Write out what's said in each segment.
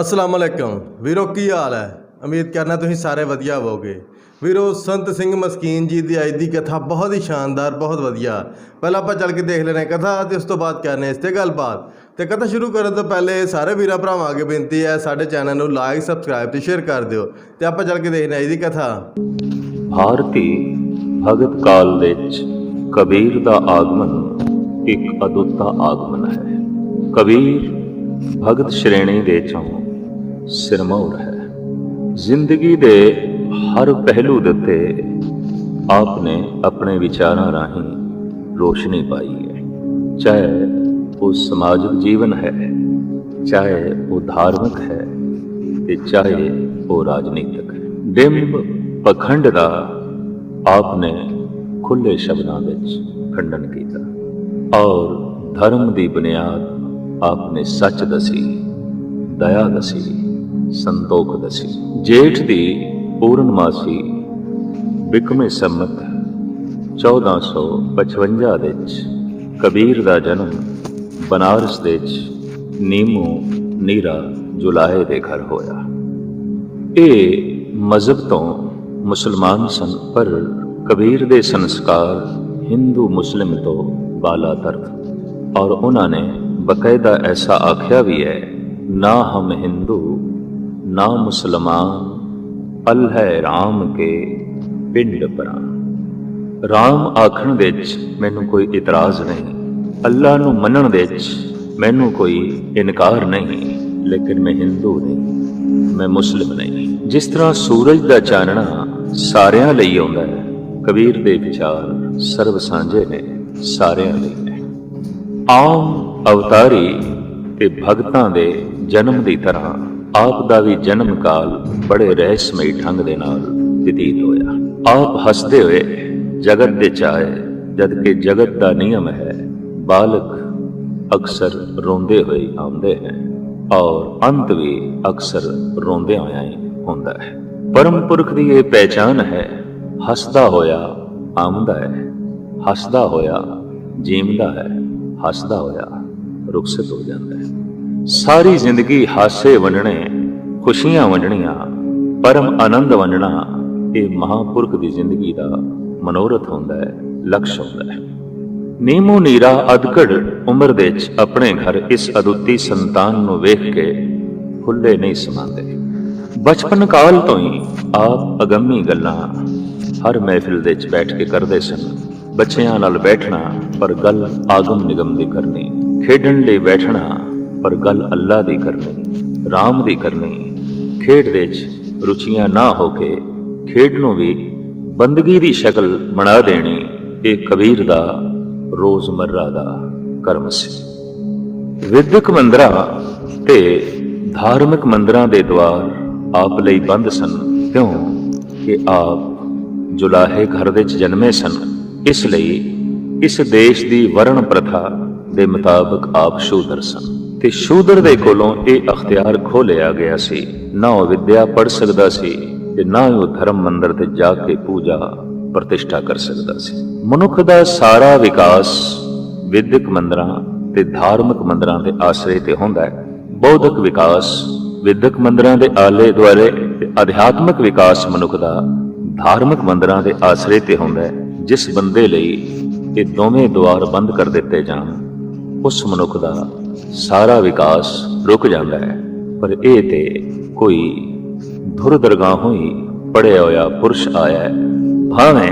ਅਸਲਾਮ ਅਲੈਕਮ। ਵੀਰੋ, ਕੀ ਹਾਲ ਹੈ? ਉਮੀਦ ਕਰਨਾ ਤੁਸੀਂ ਸਾਰੇ ਵਧੀਆ ਹੋਵੋਗੇ। ਵੀਰੋ, ਸੰਤ ਸਿੰਘ ਮਸਕੀਨ ਜੀ ਦੀ ਅੱਜ ਦੀ ਕਥਾ ਬਹੁਤ ਹੀ ਸ਼ਾਨਦਾਰ, ਬਹੁਤ ਵਧੀਆ। ਪਹਿਲਾਂ ਆਪਾਂ ਚੱਲ ਕੇ ਦੇਖ ਲੈਣੇ ਕਥਾ ਤੇ ਉਸ ਤੋਂ ਬਾਅਦ ਕਰਨੇ ਇਸ ਤੇ ਗੱਲਬਾਤ। ਤੇ ਕਥਾ ਸ਼ੁਰੂ ਕਰਨ ਤੋਂ ਪਹਿਲੇ ਸਾਰੇ ਵੀਰਾਂ ਭਰਾਵਾਂ ਅੱਗੇ ਬੇਨਤੀ ਹੈ, ਸਾਡੇ ਚੈਨਲ ਨੂੰ ਲਾਈਕ ਸਬਸਕ੍ਰਾਈਬ ਤੇ ਸ਼ੇਅਰ ਕਰ ਦਿਓ ਤੇ ਆਪਾਂ ਚੱਲ ਕੇ ਦੇਖਦੇ ਹਾਂ ਅੱਜ ਦੀ ਕਥਾ। ਭਾਰਤੀ ਭਗਤ ਕਾਲ ਵਿੱਚ ਕਬੀਰ ਦਾ ਆਗਮਨ ਇੱਕ ਅਦੁੱਤਾ ਆਗਮਨ ਹੈ। ਕਬੀਰ ਭਗਤ ਸ਼੍ਰੇਣੀ ਦੇ ਚੋਂ ਸਿਰਮੌਰ ਹੈ ਜ਼ਿੰਦਗੀ ਦੇ ਹਰ ਪਹਿਲੂ ਦੇ ਉੱਤੇ ਆਪ ਨੇ ਆਪਣੇ ਵਿਚਾਰਾਂ ਰਾਹੀਂ ਰੋਸ਼ਨੀ ਪਾਈ ਹੈ। ਚਾਹੇ ਉਹ ਸਮਾਜਿਕ ਜੀਵਨ ਹੈ, ਚਾਹੇ ਉਹ ਧਾਰਮਿਕ ਹੈ ਤੇ ਚਾਹੇ ਉਹ ਰਾਜਨੀਤਿਕ ਹੈ। ਡਿੰਬ ਪਖੰਡ ਦਾ ਆਪ ਨੇ ਖੁੱਲੇ ਸ਼ਬਦਾਂ ਵਿੱਚ ਖੰਡਨ ਕੀਤਾ। ਔਰ ਧਰਮ ਦੀ ਬੁਨਿਆਦ ਆਪ ਨੇ ਸੱਚ ਦਸੀ, ਦਇਆ ਦਸੀ। ਸੰਤੋਖ ਦਸੀ। ਜੇਠ ਦੀ ਪੂਰਨਮਾਸੀ ਬਿਕਮੇ ਸੰਮਤ 1455 ਵਿੱਚ ਕਬੀਰ ਦਾ ਜਨਮ ਬਨਾਰਸ ਦੇ ਵਿੱਚ ਨੀਮੂ ਨੀਰਾ ਜੁਲਾਹੇ ਦੇ ਘਰ ਹੋਇਆ। ਇਹ ਮਜ਼ਹਬ ਤੋਂ ਮੁਸਲਮਾਨ ਸਨ, ਪਰ ਕਬੀਰ ਦੇ ਸੰਸਕਾਰ ਹਿੰਦੂ ਮੁਸਲਿਮ ਤੋਂ ਬਾਲਾਤਰ ਔਰ ਉਹਨਾਂ ਨੇ ਬਕਾਇਦਾ ਐਸਾ ਆਖਿਆ ਵੀ ਹੈ, ਨਾ ਹਮ ਹਿੰਦੂ ਨਾ ਮੁਸਲਮਾਨ ਅਲ ਹੈ ਰਾਮ ਕੇ ਪਿੰਡ ਪਰਾਂ ਰਾਮ ਆਖਣ ਵਿੱਚ ਮੈਨੂੰ ਕੋਈ ਇਤਰਾਜ਼ ਨਹੀਂ। ਅੱਲਾ ਨੂੰ ਮੰਨਣ ਵਿੱਚ ਮੈਨੂੰ ਕੋਈ ਇਨਕਾਰ ਨਹੀਂ, ਲੇਕਿਨ ਮੈਂ ਹਿੰਦੂ ਨਹੀਂ, ਮੈਂ ਮੁਸਲਿਮ ਨਹੀਂ। ਜਿਸ ਤਰ੍ਹਾਂ ਸੂਰਜ ਦਾ ਚਾਨਣਾ ਸਾਰਿਆਂ ਲਈ ਆਉਂਦਾ ਹੈ, ਕਬੀਰ ਦੇ ਵਿਚਾਰ ਸਰਬ ਸਾਂਝੇ ਨੇ ਸਾਰਿਆਂ ਲਈ। ਨੇ ਆਮ ਅਵਤਾਰੀ ਤੇ ਭਗਤਾਂ ਦੇ ਜਨਮ ਦੀ ਤਰ੍ਹਾਂ ਆਪ ਦਾ ਵੀ ਜਨਮ ਕਾਲ ਬੜੇ ਰਹਿਸਮਈ ਢੰਗ ਦੇ ਨਾਲ ਬਤੀਤ ਹੋਇਆ। ਆਪ ਹੱਸਦੇ ਹੋਏ ਜਗਤ ਦੇ ਚਾਹੇ ਜਦ ਕਿ ਜਗਤ ਦਾ ਨਿਯਮ ਹੈ, ਬਾਲਕ ਅਕਸਰ ਰੋਂਦੇ ਹੋਏ ਆਉਂਦੇ ਹਨ ਔਰ ਅੰਤ ਵੀ ਅਕਸਰ ਰੋਂਦੇ ਹੋਇਆ ਹੀ ਹੁੰਦਾ ਹੈ। ਪਰਮ ਪੁਰਖ ਦੀ ਇਹ ਪਹਿਚਾਨ ਹੈ, ਹੱਸਦਾ ਹੋਇਆ ਆਉਂਦਾ ਹੈ, ਹੱਸਦਾ ਹੋਇਆ ਜੀਵਦਾ ਹੈ, ਹੱਸਦਾ ਹੋਇਆ ਰੁਖਸਤ ਹੋ ਜਾਂਦਾ ਹੈ। ਸਾਰੀ ਜ਼ਿੰਦਗੀ ਹਾਸੇ ਵੰਡਣੇ, ਖੁਸ਼ੀਆਂ ਵੰਡਣੀਆਂ, ਪਰਮ ਆਨੰਦ ਵੰਡਣਾ, ਇਹ ਮਹਾਪੁਰਖ ਦੀ ਜ਼ਿੰਦਗੀ ਦਾ ਮਨੋਰਥ ਹੁੰਦਾ ਹੈ, ਲਕਸ਼ ਹੁੰਦਾ ਹੈ। ਨੀਮੋ ਨੀਰਾ ਅਦਕੜ ਉਮਰ ਦੇ ਵਿੱਚ ਆਪਣੇ ਘਰ ਇਸ ਅਦੁੱਤੀ ਸੰਤਾਨ ਨੂੰ ਵੇਖ ਕੇ ਖੁੱਲੇ ਨਹੀਂ ਸਮਾਉਂਦੇ ਬਚਪਨ ਕਾਲ ਤੋਂ ਹੀ ਆਪ ਅਗੰਮੀ ਗੱਲਾਂ ਹਰ ਮਹਿਫਿਲ ਦੇ ਵਿੱਚ ਬੈਠ ਕੇ ਕਰਦੇ ਸਨ। ਬੱਚਿਆਂ ਨਾਲ ਬੈਠਣਾ ਪਰ ਗੱਲ ਆਗਮ ਨਿਗਮ ਦੀ ਕਰਨੀ, ਖੇਡਣ ਲਈ ਬੈਠਣਾ ਪਰ ਗੱਲ ਅੱਲਾ ਦੀ ਕਰਨੀ, ਰਾਮ ਦੀ ਕਰਨੀ। ਖੇਡ ਵਿੱਚ ਰੁਚੀਆਂ ਨਾ ਹੋ ਕੇ ਖੇਡ ਨੂੰ ਵੀ ਬੰਦਗੀ ਦੀ ਸ਼ਕਲ ਬਣਾ ਦੇਣੀ ਇਹ ਕਬੀਰ ਦਾ ਰੋਜ਼ਮਰਰਾ ਦਾ ਕਰਮ ਸੀ। ਵਿਦਿਅਕ ਮੰਦਰਾਂ ਤੇ ਧਾਰਮਿਕ ਮੰਦਰਾਂ ਦੇ ਦਵਾਰ ਆਪ ਲਈ ਬੰਦ ਸਨ, ਕਿਉਂ ਕਿ ਆਪ ਜੁਲਾਹੇ ਘਰ ਵਿੱਚ ਜਨਮੇ ਸਨ। ਇਸ ਲਈ ਇਸ ਦੇਸ਼ ਦੀ ਵਰਣ ਪ੍ਰਥਾ ਦੇ ਮੁਤਾਬਕ ਆਪ ਸ਼ੂਦਰ ਸਨ। ਤੇ ਸ਼ੂਦਰ ਦੇ ਕੋਲੋਂ ਇਹ ਅਖਤਿਆਰ ਖੋ ਲਿਆ ਗਿਆ ਸੀ। ਨਾ ਉਹ ਵਿਦਿਆ ਪੜ ਸਕਦਾ ਸੀ ਤੇ ਨਾ ਹੀ ਉਹ ਧਰਮ ਮੰਦਰ ਤੇ ਜਾ ਕੇ ਪੂਜਾ ਪ੍ਰਤਿਸ਼ਠਾ ਕਰ ਸਕਦਾ ਸੀ। ਮਨੁੱਖ ਦਾ ਸਾਰਾ ਵਿਕਾਸ ਵਿਦਿਅਕ ਮੰਦਰਾਂ ਤੇ ਧਾਰਮਿਕ ਮੰਦਰਾਂ ਦੇ ਆਸਰੇ ਤੇ ਹੁੰਦਾ ਹੈ। ਬੌਧਿਕ ਵਿਕਾਸ ਵਿਦਿਅਕ ਮੰਦਰਾਂ ਦੇ ਆਲੇ ਦੁਆਲੇ ਤੇ ਅਧਿਆਤਮਿਕ ਵਿਕਾਸ ਮਨੁੱਖ ਦਾ ਧਾਰਮਿਕ ਮੰਦਰਾਂ ਦੇ ਆਸਰੇ ਤੇ ਹੁੰਦਾ ਹੈ। ਜਿਸ ਬੰਦੇ ਲਈ ਇਹ ਦੋਵੇਂ ਦੁਆਰ ਬੰਦ ਕਰ ਦਿੱਤੇ ਜਾਣ, ਉਸ ਮਨੁੱਖ ਦਾ ਸਾਰਾ ਵਿਕਾਸ ਰੁਕ ਜਾਂਦਾ ਹੈ, ਪਰ ਇਹ ਤੇ ਕੋਈ ਧੁਰ ਦਰਗਾਹੋਂ ਹੀ ਪੜਿਆ ਹੋਇਆ ਪੁਰਸ਼ ਆਇਆ ਭਾਵੇਂ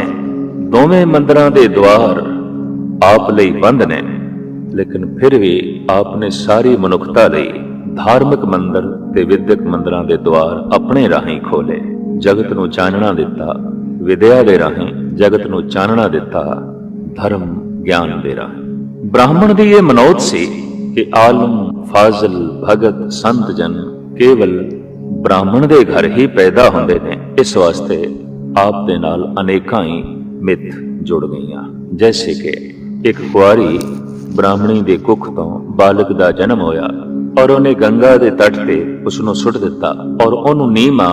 ਦੋਵੇਂ ਮੰਦਰਾਂ ਦੇ ਦਵਾਰ ਆਪ ਲਈ ਬੰਦ ਨੇ, ਲੇਕਿਨ ਫਿਰ ਵੀ ਆਪ ਨੇ ਸਾਰੀ ਮਨੁੱਖਤਾ ਲਈ ਧਾਰਮਿਕ ਮੰਦਰ ਤੇ ਵਿਦਿਅਕ ਮੰਦਰਾਂ ਦੇ ਦਵਾਰ ਆਪਣੇ ਰਾਹੀਂ ਖੋਲੇ ਜਗਤ ਨੂੰ ਚਾਨਣਾ ਦਿੱਤਾ, ਵਿਦਿਆ ਦੇ ਰਾਹੀਂ ਜਗਤ ਨੂੰ ਚਾਨਣਾ ਦਿੱਤਾ, ਧਰਮ, ਗਿਆਨ ਦੇ ਰਾਹੀਂ। ਬ੍ਰਾਹਮਣ ਦੀ ਇਹ ਮਨੋਤ ਸੀ ਕਿ ਆਲਮ ਫਾਜ਼ਲ ਭਗਤ ਸੰਤ ਜਨ ਕੇਵਲ ਬ੍ਰਾਹਮਣ ਦੇ ਘਰ ਹੀ ਪੈਦਾ ਹੁੰਦੇ ਨੇ, ਇਸ ਵਾਸਤੇ ਆਪ ਦੇ ਨਾਲ ਅਨੇਕਾਂ ਹੀ ਮਿੱਥ ਜੁੜ ਗਈਆਂ। ਜੈਸੇ ਕਿ ਇੱਕ ਕੁਆਰੀ ਬ੍ਰਾਹਮਣੀ ਦੇ ਕੁੱਖ ਤੋਂ ਬਾਲਕ ਦਾ ਜਨਮ ਹੋਇਆ ਔਰ ਉਹਨੇ ਗੰਗਾ ਦੇ ਤੱਟ ਤੇ ਉਸ ਨੂੰ ਸੁੱਟ ਦਿੱਤਾ ਔਰ ਉਹਨੂੰ ਨੀਮਾ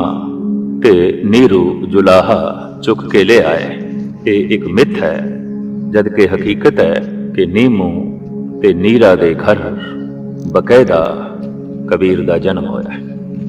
ਤੇ ਨੀਰੂ ਜੁਲਾਹਾ ਚੁੱਕ ਕੇ ਲੈ ਆਏ। ਇਹ ਇੱਕ ਮਿੱਥ ਹੈ ਜਦ ਕਿ ਹਕੀਕਤ ਹੈ ਕਿ ਨੀਮੂ ਤੇ ਨੀਰਾ ਦੇ ਘਰ ਬਕਾਇਦਾ ਕਬੀਰ ਦਾ ਜਨਮ ਹੋਇਆ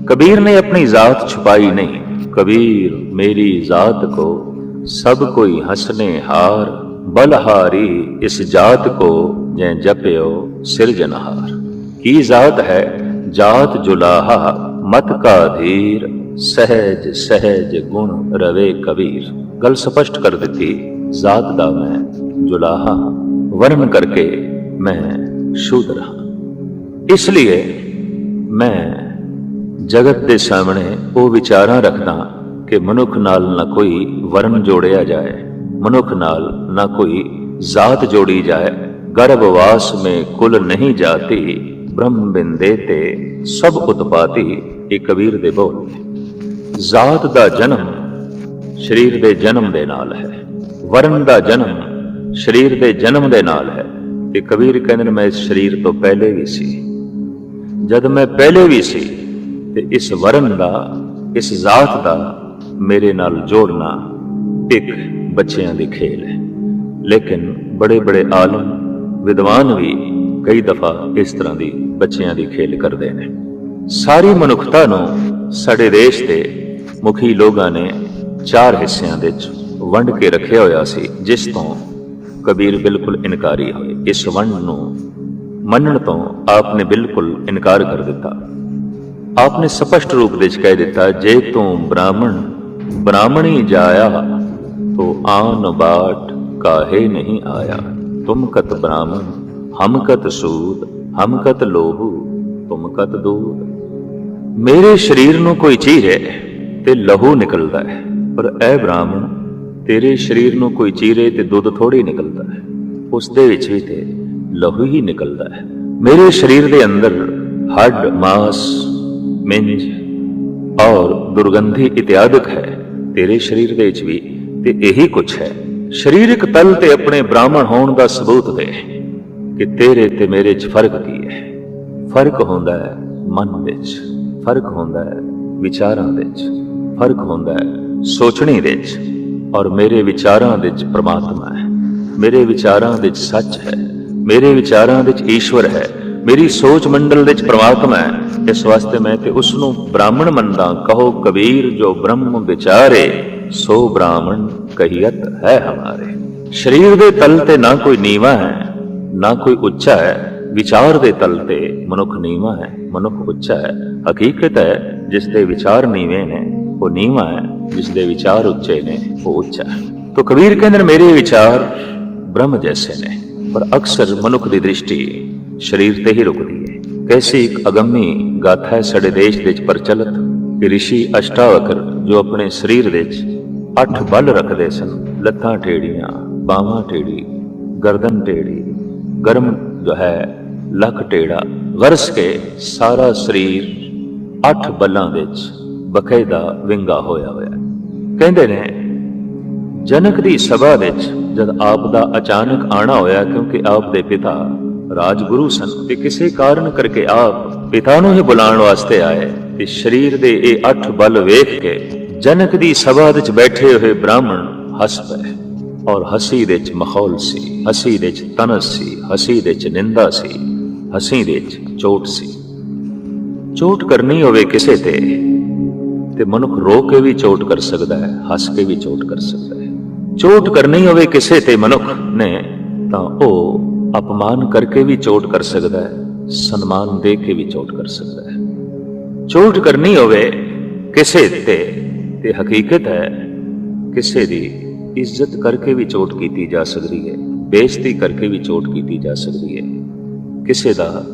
ਕਬੀਰ ਨੇ ਆਪਣੀ ਜ਼ਾਤ ਛੁਪਾਈ ਨਹੀਂ। ਕਬੀਰ ਮੇਰੀ ਜ਼ਾਤ ਕੋ ਸਭ ਕੋਈ ਹਸਨੇ ਹਾਰ। ਬਲਹਾਰੀ ਇਸ ਜਾਤ ਕੋ ਜੈ ਜਪਿਓ ਸਿਰਜਨਹਾਰ ਕੀ ਜ਼ਾਤ ਹੈ? ਜਾਤ ਜੁਲਾਹਾ, ਮਤ ਕਾ ਧੀਰ। ਸਹਿਜ ਸਹਿਜ ਗੁਣ ਰਵੇ ਕਬੀਰ। ਗੱਲ ਸਪਸ਼ਟ ਕਰ ਦਿੱਤੀ। ਜ਼ਾਤ ਦਾ ਮੈਂ ਜੁਲਾਹਾ। ਵਰਣ ਕਰਕੇ ਮੈਂ ਸ਼ੂਦਰ ਹਾਂ ਇਸ ਲਈ ਮੈਂ ਜਗਤ ਦੇ ਸਾਹਮਣੇ ਉਹ ਵਿਚਾਰਾਂ ਰੱਖਦਾ ਕਿ ਮਨੁੱਖ ਨਾਲ ਨਾ ਕੋਈ ਵਰਨ ਜੋੜਿਆ ਜਾਏ, ਮਨੁੱਖ ਨਾਲ ਨਾ ਕੋਈ ਜ਼ਾਤ ਜੋੜੀ ਜਾਏ। ਗਰਭਵਾਸ ਮੇ ਕੁਲ ਨਹੀਂ ਜਾਤੀ, ਬ੍ਰਹਮ ਬਿੰਦੇ ਤੇ ਸਭ ਉਤਪਾਤੀ ਇਹ ਕਬੀਰ ਦੇ ਬੋਲ। ਨੇ ਜ਼ਾਤ ਦਾ ਜਨਮ ਸਰੀਰ ਦੇ ਜਨਮ ਦੇ ਨਾਲ ਹੈ। ਵਰਨ ਦਾ ਜਨਮ ਸਰੀਰ ਦੇ ਜਨਮ ਦੇ ਨਾਲ ਹੈ। ਤੇ ਕਬੀਰ ਕਹਿੰਦੇ ਨੇ, ਮੈਂ ਇਸ ਸਰੀਰ ਤੋਂ ਪਹਿਲੇ ਵੀ ਸੀ। ਜਦ ਮੈਂ ਪਹਿਲੇ ਵੀ ਸੀ, ਤੇ ਇਸ ਵਰਨ ਦਾ, ਇਸ ਜ਼ਾਤ ਦਾ ਮੇਰੇ ਨਾਲ ਜੋੜਨਾ ਇੱਕ ਬੱਚਿਆਂ ਦੀ ਖੇਲ ਹੈ। ਲੇਕਿਨ ਬੜੇ ਬੜੇ ਆਲਮ, ਵਿਦਵਾਨ ਵੀ ਕਈ ਦਫਾ ਇਸ ਤਰ੍ਹਾਂ ਦੀ ਬੱਚਿਆਂ ਦੀ ਖੇਲ ਕਰਦੇ ਨੇ। ਸਾਰੀ ਮਨੁੱਖਤਾ ਨੂੰ ਸਾਡੇ ਦੇਸ਼ ਦੇ ਮੁਖੀ ਲੋਕਾਂ ਨੇ ਚਾਰ ਹਿੱਸਿਆਂ ਦੇ ਵਿੱਚ ਵੰਡ ਕੇ ਰੱਖਿਆ ਹੋਇਆ ਸੀ, ਜਿਸ ਤੋਂ ਕਬੀਰ ਬਿਲਕੁਲ ਇਨਕਾਰੀ ਹੋਏ। ਇਸ ਵੰਡ ਨੂੰ ਮੰਨਣ ਤੋਂ ਆਪ ਨੇ ਬਿਲਕੁਲ ਇਨਕਾਰ ਕਰ ਦਿੱਤਾ। ਆਪ ਨੇ ਸਪਸ਼ਟ ਰੂਪ ਵਿੱਚ ਕਹਿ ਦਿੱਤਾ, ਜੇ ਤੂੰ ਬ੍ਰਾਹਮਣ, ਬ੍ਰਾਹਮਣੀ ਜਾਇਆ, ਤੋ ਆਨ ਬਾਟ ਕਾਹੇ ਨਹੀਂ ਆਇਆ। ਤੁਮ ਕਤ ਬ੍ਰਾਹਮਣ, ਹਮ ਕਤ ਸੂਦ ਹਮ ਕਤ ਲੋਹੂ ਤੁਮ ਕਤ ਦੂਧ ਮੇਰੇ ਸਰੀਰ ਨੂੰ ਕੋਈ ਚੀਜ਼ ਹੈ ਤੇ ਲਹੂ ਨਿਕਲਦਾ ਹੈ, ਪਰ ਐ ਬ੍ਰਾਹਮਣ ਤੇਰੇ ਸਰੀਰ ਨੂੰ ਕੋਈ ਚੀਰੇ ਤੇ ਦੁੱਧ ਥੋੜੀ ਨਿਕਲਦਾ ਹੈ। ਉਸ ਦੇ ਵਿੱਚ ਵੀ ਤੇ ਲਹੂ ਹੀ ਨਿਕਲਦਾ ਹੈ। ਮੇਰੇ ਸਰੀਰ ਦੇ ਅੰਦਰ ਹੱਡ, ਮਾਸ, ਮਿੰਜ ਔਰ ਦੁਰਗੰਧੀ ਇਤਿਆਦਿਕ ਹੈ। ਤੇਰੇ ਸਰੀਰ ਦੇ ਵਿੱਚ ਵੀ ਤੇ ਇਹੀ ਕੁਛ ਹੈ। ਸਰੀਰਕ ਤਲ ਤੇ ਆਪਣੇ ਬ੍ਰਾਹਮਣ ਹੋਣ ਦਾ ਸਬੂਤ ਦੇ ਕਿ ਤੇਰੇ ਤੇ ਮੇਰੇ 'ਚ ਫ਼ਰਕ ਕੀ ਹੈ। ਫ਼ਰਕ ਹੁੰਦਾ ਹੈ ਮਨ ਵਿੱਚ, ਫ਼ਰਕ ਹੁੰਦਾ ਹੈ ਵਿਚਾਰਾਂ ਵਿੱਚ, ਫ਼ਰਕ ਹੁੰਦਾ ਹੈ ਸੋਚਣੀ ਵਿੱਚ। ਔਰ ਮੇਰੇ ਵਿਚਾਰਾਂ ਵਿੱਚ ਪ੍ਰਮਾਤਮਾ ਹੈ। ਮੇਰੇ ਵਿਚਾਰਾਂ ਵਿੱਚ ਸੱਚ ਹੈ। ਮੇਰੇ ਵਿਚਾਰਾਂ ਵਿੱਚ ਈਸ਼ਵਰ ਹੈ। ਮੇਰੀ ਸੋਚ ਮੰਡਲ ਵਿੱਚ ਪ੍ਰਮਾਤਮਾ ਹੈ। ਇਸ ਵਾਸਤੇ ਮੈਂ ਤੇ ਉਸ ਨੂੰ ਬ੍ਰਾਹਮਣ ਮੰਨਦਾ ਕਹੋ, ਕਬੀਰ, ਜੋ ਬ੍ਰਹਮ ਵਿਚਾਰੇ, ਸੋ ਬ੍ਰਾਹਮਣ ਕਹੀਅਤ ਹੈ ਹਮਾਰੇ। ਸਰੀਰ ਦੇ ਤਲ ਤੇ ਨਾ ਕੋਈ ਨੀਵਾ ਹੈ, ਨਾ ਕੋਈ ਉੱਚਾ ਹੈ। ਵਿਚਾਰ ਦੇ ਤਲ ਤੇ ਮਨੁੱਖ ਨੀਵਾ ਹੈ, ਮਨੁੱਖ ਉੱਚਾ ਹੈ। ਹਕੀਕਤ ਹੈ, ਜਿਸ ਦੇ ਵਿਚਾਰ ਨੀਵੇਂ ਨੇ, ਉਹ ਨੀਵਾ ਹੈ। ਜਿਸ ਦੇ ਵਿਚਾਰ ਉੱਚੇ ਨੇ, ਉਹ ਉੱਚਾ ਹੈ। ਤੋ ਕਬੀਰ ਕਹਿੰਦੇ ਨੇ, ਮੇਰੇ ਵਿਚਾਰ ਬ੍ਰਹਮ ਜੈਸੇ ਨੇ, ਪਰ ਅਕਸਰ ਮਨੁੱਖ ਦੀ ਦ੍ਰਿਸ਼ਟੀ ਸਰੀਰ ਤੇ ਹੀ ਰੁਕਦੀ ਹੈ। ਕੈਸੀ ਇੱਕ ਅਗੰਮੀ ਗਾਥਾ ਹੈ ਸਾਡੇ ਦੇਸ਼ ਦੇ ਵਿੱਚ ਪ੍ਰਚਲਿਤ ਕਿ ਰਿਸ਼ੀ ਅਸ਼ਟਾਵਕਰ ਜੋ ਆਪਣੇ ਸਰੀਰ ਵਿੱਚ ਅੱਠ ਬਲ ਰੱਖਦੇ ਸਨ, ਲੱਤਾਂ ਟੇੜੀਆਂ, ਬਾਹਾਂ ਟੇੜੀ, ਗਰਦਨ ਟੇੜੀ, ਗਰਮ ਜੋ ਹੈ, ਲੱਕ ਟੇੜਾ, ਵਰਸ ਕੇ ਸਾਰਾ ਸਰੀਰ ਅੱਠ ਬੱਲਾਂ ਵਿੱਚ ਬਖੇ ਦਾ ਵਿੰਗਾ ਹੋਇਆ ਹੋਇਆ ਕਹਿੰਦੇ ਨੇ, ਜਨਕ ਦੀ ਸਭਾ ਵਿੱਚ ਜਦ ਆਪ ਦਾ ਅਚਾਨਕ ਆਣਾ ਹੋਇਆ, ਕਿਉਂਕਿ ਆਪ ਦੇ ਪਿਤਾ ਰਾਜਗੁਰੂ ਸਨ, ਤੇ ਕਿਸੇ ਕਾਰਨ ਕਰਕੇ ਆਪ ਪਿਤਾ ਨੂੰ ਹੀ ਬੁਲਾਉਣ ਵਾਸਤੇ ਆਏ, ਤੇ ਸਰੀਰ ਦੇ ਇਹ ਅੱਠ ਬਲ ਵੇਖ ਕੇ ਜਨਕ ਦੀ ਸਭਾ ਵਿੱਚ ਬੈਠੇ ਹੋਏ ਬ੍ਰਾਹਮਣ ਹੱਸ ਪਏ, ਔਰ ਹਸੀ ਦੇ ਵਿੱਚ ਮਖੌਲ ਸੀ, ਹਸੀ ਦੇ ਵਿੱਚ ਤਨਸ ਸੀ, ਹਸੀ ਦੇ ਵਿੱਚ ਨਿੰਦਾ ਸੀ, ਹਸੀ ਦੇ ਵਿੱਚ ਚੋਟ ਸੀ। ਚੋਟ ਕਰਨੀ ਹੋਵੇ ਕਿਸੇ ਤੇ ਤੇ ਮਨੁੱਖ ਰੋ ਕੇ ਵੀ ਚੋਟ ਕਰ ਸਕਦਾ ਹੈ, ਹੱਸ ਕੇ ਵੀ ਚੋਟ ਕਰ ਸਕਦਾ ਹੈ। ਚੋਟ ਕਰਨੀ ਹੋਵੇ ਕਿਸੇ ਤੇ ਮਨੁੱਖ ਨੇ, ਤਾਂ ਉਹ ਅਪਮਾਨ ਕਰਕੇ ਵੀ ਚੋਟ ਕਰ ਸਕਦਾ ਹੈ, ਸਨਮਾਨ ਦੇ ਕੇ ਵੀ ਚੋਟ ਕਰ ਸਕਦਾ ਹੈ। ਚੋਟ ਕਰਨੀ ਹੋਵੇ ਕਿਸੇ ਤੇ ਤੇ ਹਕੀਕਤ ਹੈ, ਕਿਸੇ ਦੀ ਇੱਜ਼ਤ ਕਰਕੇ ਵੀ ਚੋਟ ਕੀਤੀ ਜਾ ਸਕਦੀ ਹੈ, ਬੇਇੱਜ਼ਤੀ ਕਰਕੇ ਵੀ ਚੋਟ ਕੀਤੀ ਜਾ ਸਕਦੀ ਹੈ। ਕਿਸੇ ਦਾ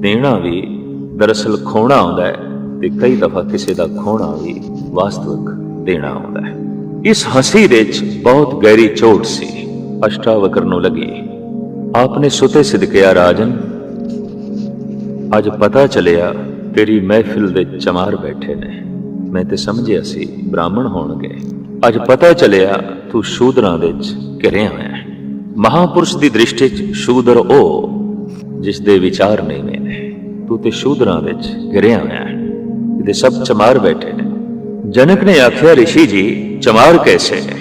ਦੇਣਾ ਵੀ ਦਰਅਸਲ ਖੋਣਾ ਹੁੰਦਾ ਹੈ ਤੇ ਕਈ ਦਫਾ ਕਿਸੇ ਦਾ ਖੋਣਾ ਵੀ ਵਾਸਤਵਿਕ ਦੇਣਾ ਆਉਂਦਾ ਹੈ। ਇਸ ਹਸੀ ਵਿੱਚ ਬਹੁਤ ਗਹਿਰੀ ਚੋਟ ਸੀ। ਅਸ਼ਟਾਵਕਰ ਨੂੰ ਲੱਗੀ। ਆਪਨੇ ਸੁਤੇ ਸਿਦਕਿਆ ਰਾਜਨ, ਅੱਜ ਪਤਾ ਚੱਲਿਆ ਤੇਰੀ ਮਹਿਫਿਲ ਦੇ ਚਮਾਰ ਬੈਠੇ ਨੇ। ਮੈਂ ਤੇ ਸਮਝਿਆ ਸੀ ਬ੍ਰਾਹਮਣ ਹੋਣਗੇ। ਅੱਜ ਪਤਾ ਚੱਲਿਆ ਤੂੰ ਸ਼ੂਦਰਾਂ ਵਿੱਚ ਘਿਰਿਆ ਹੋਇਆ ਹੈ। ਮਹਾਪੁਰਸ਼ ਦੀ ਦ੍ਰਿਸ਼ਟੀ 'ਚ ਸ਼ੂਦਰ ਉਹ ਜਿਸ ਦੇ ਵਿਚਾਰ ਨੀਵੇਂ ਨੇ। ਤੂੰ ਤੇ ਸ਼ੂਦਰਾਂ ਵਿੱਚ ਘਿਰਿਆ ਹੋਇਆ ਹੈ ਸਭ ਚਮਾਰ ਬੈਠੇ ਨੇ। ਜਨਕ ਨੇ ਆਖਿਆ ਰਿਸ਼ੀ ਜੀ ਚਮਾਰ ਕੈਸੇ ਹੈ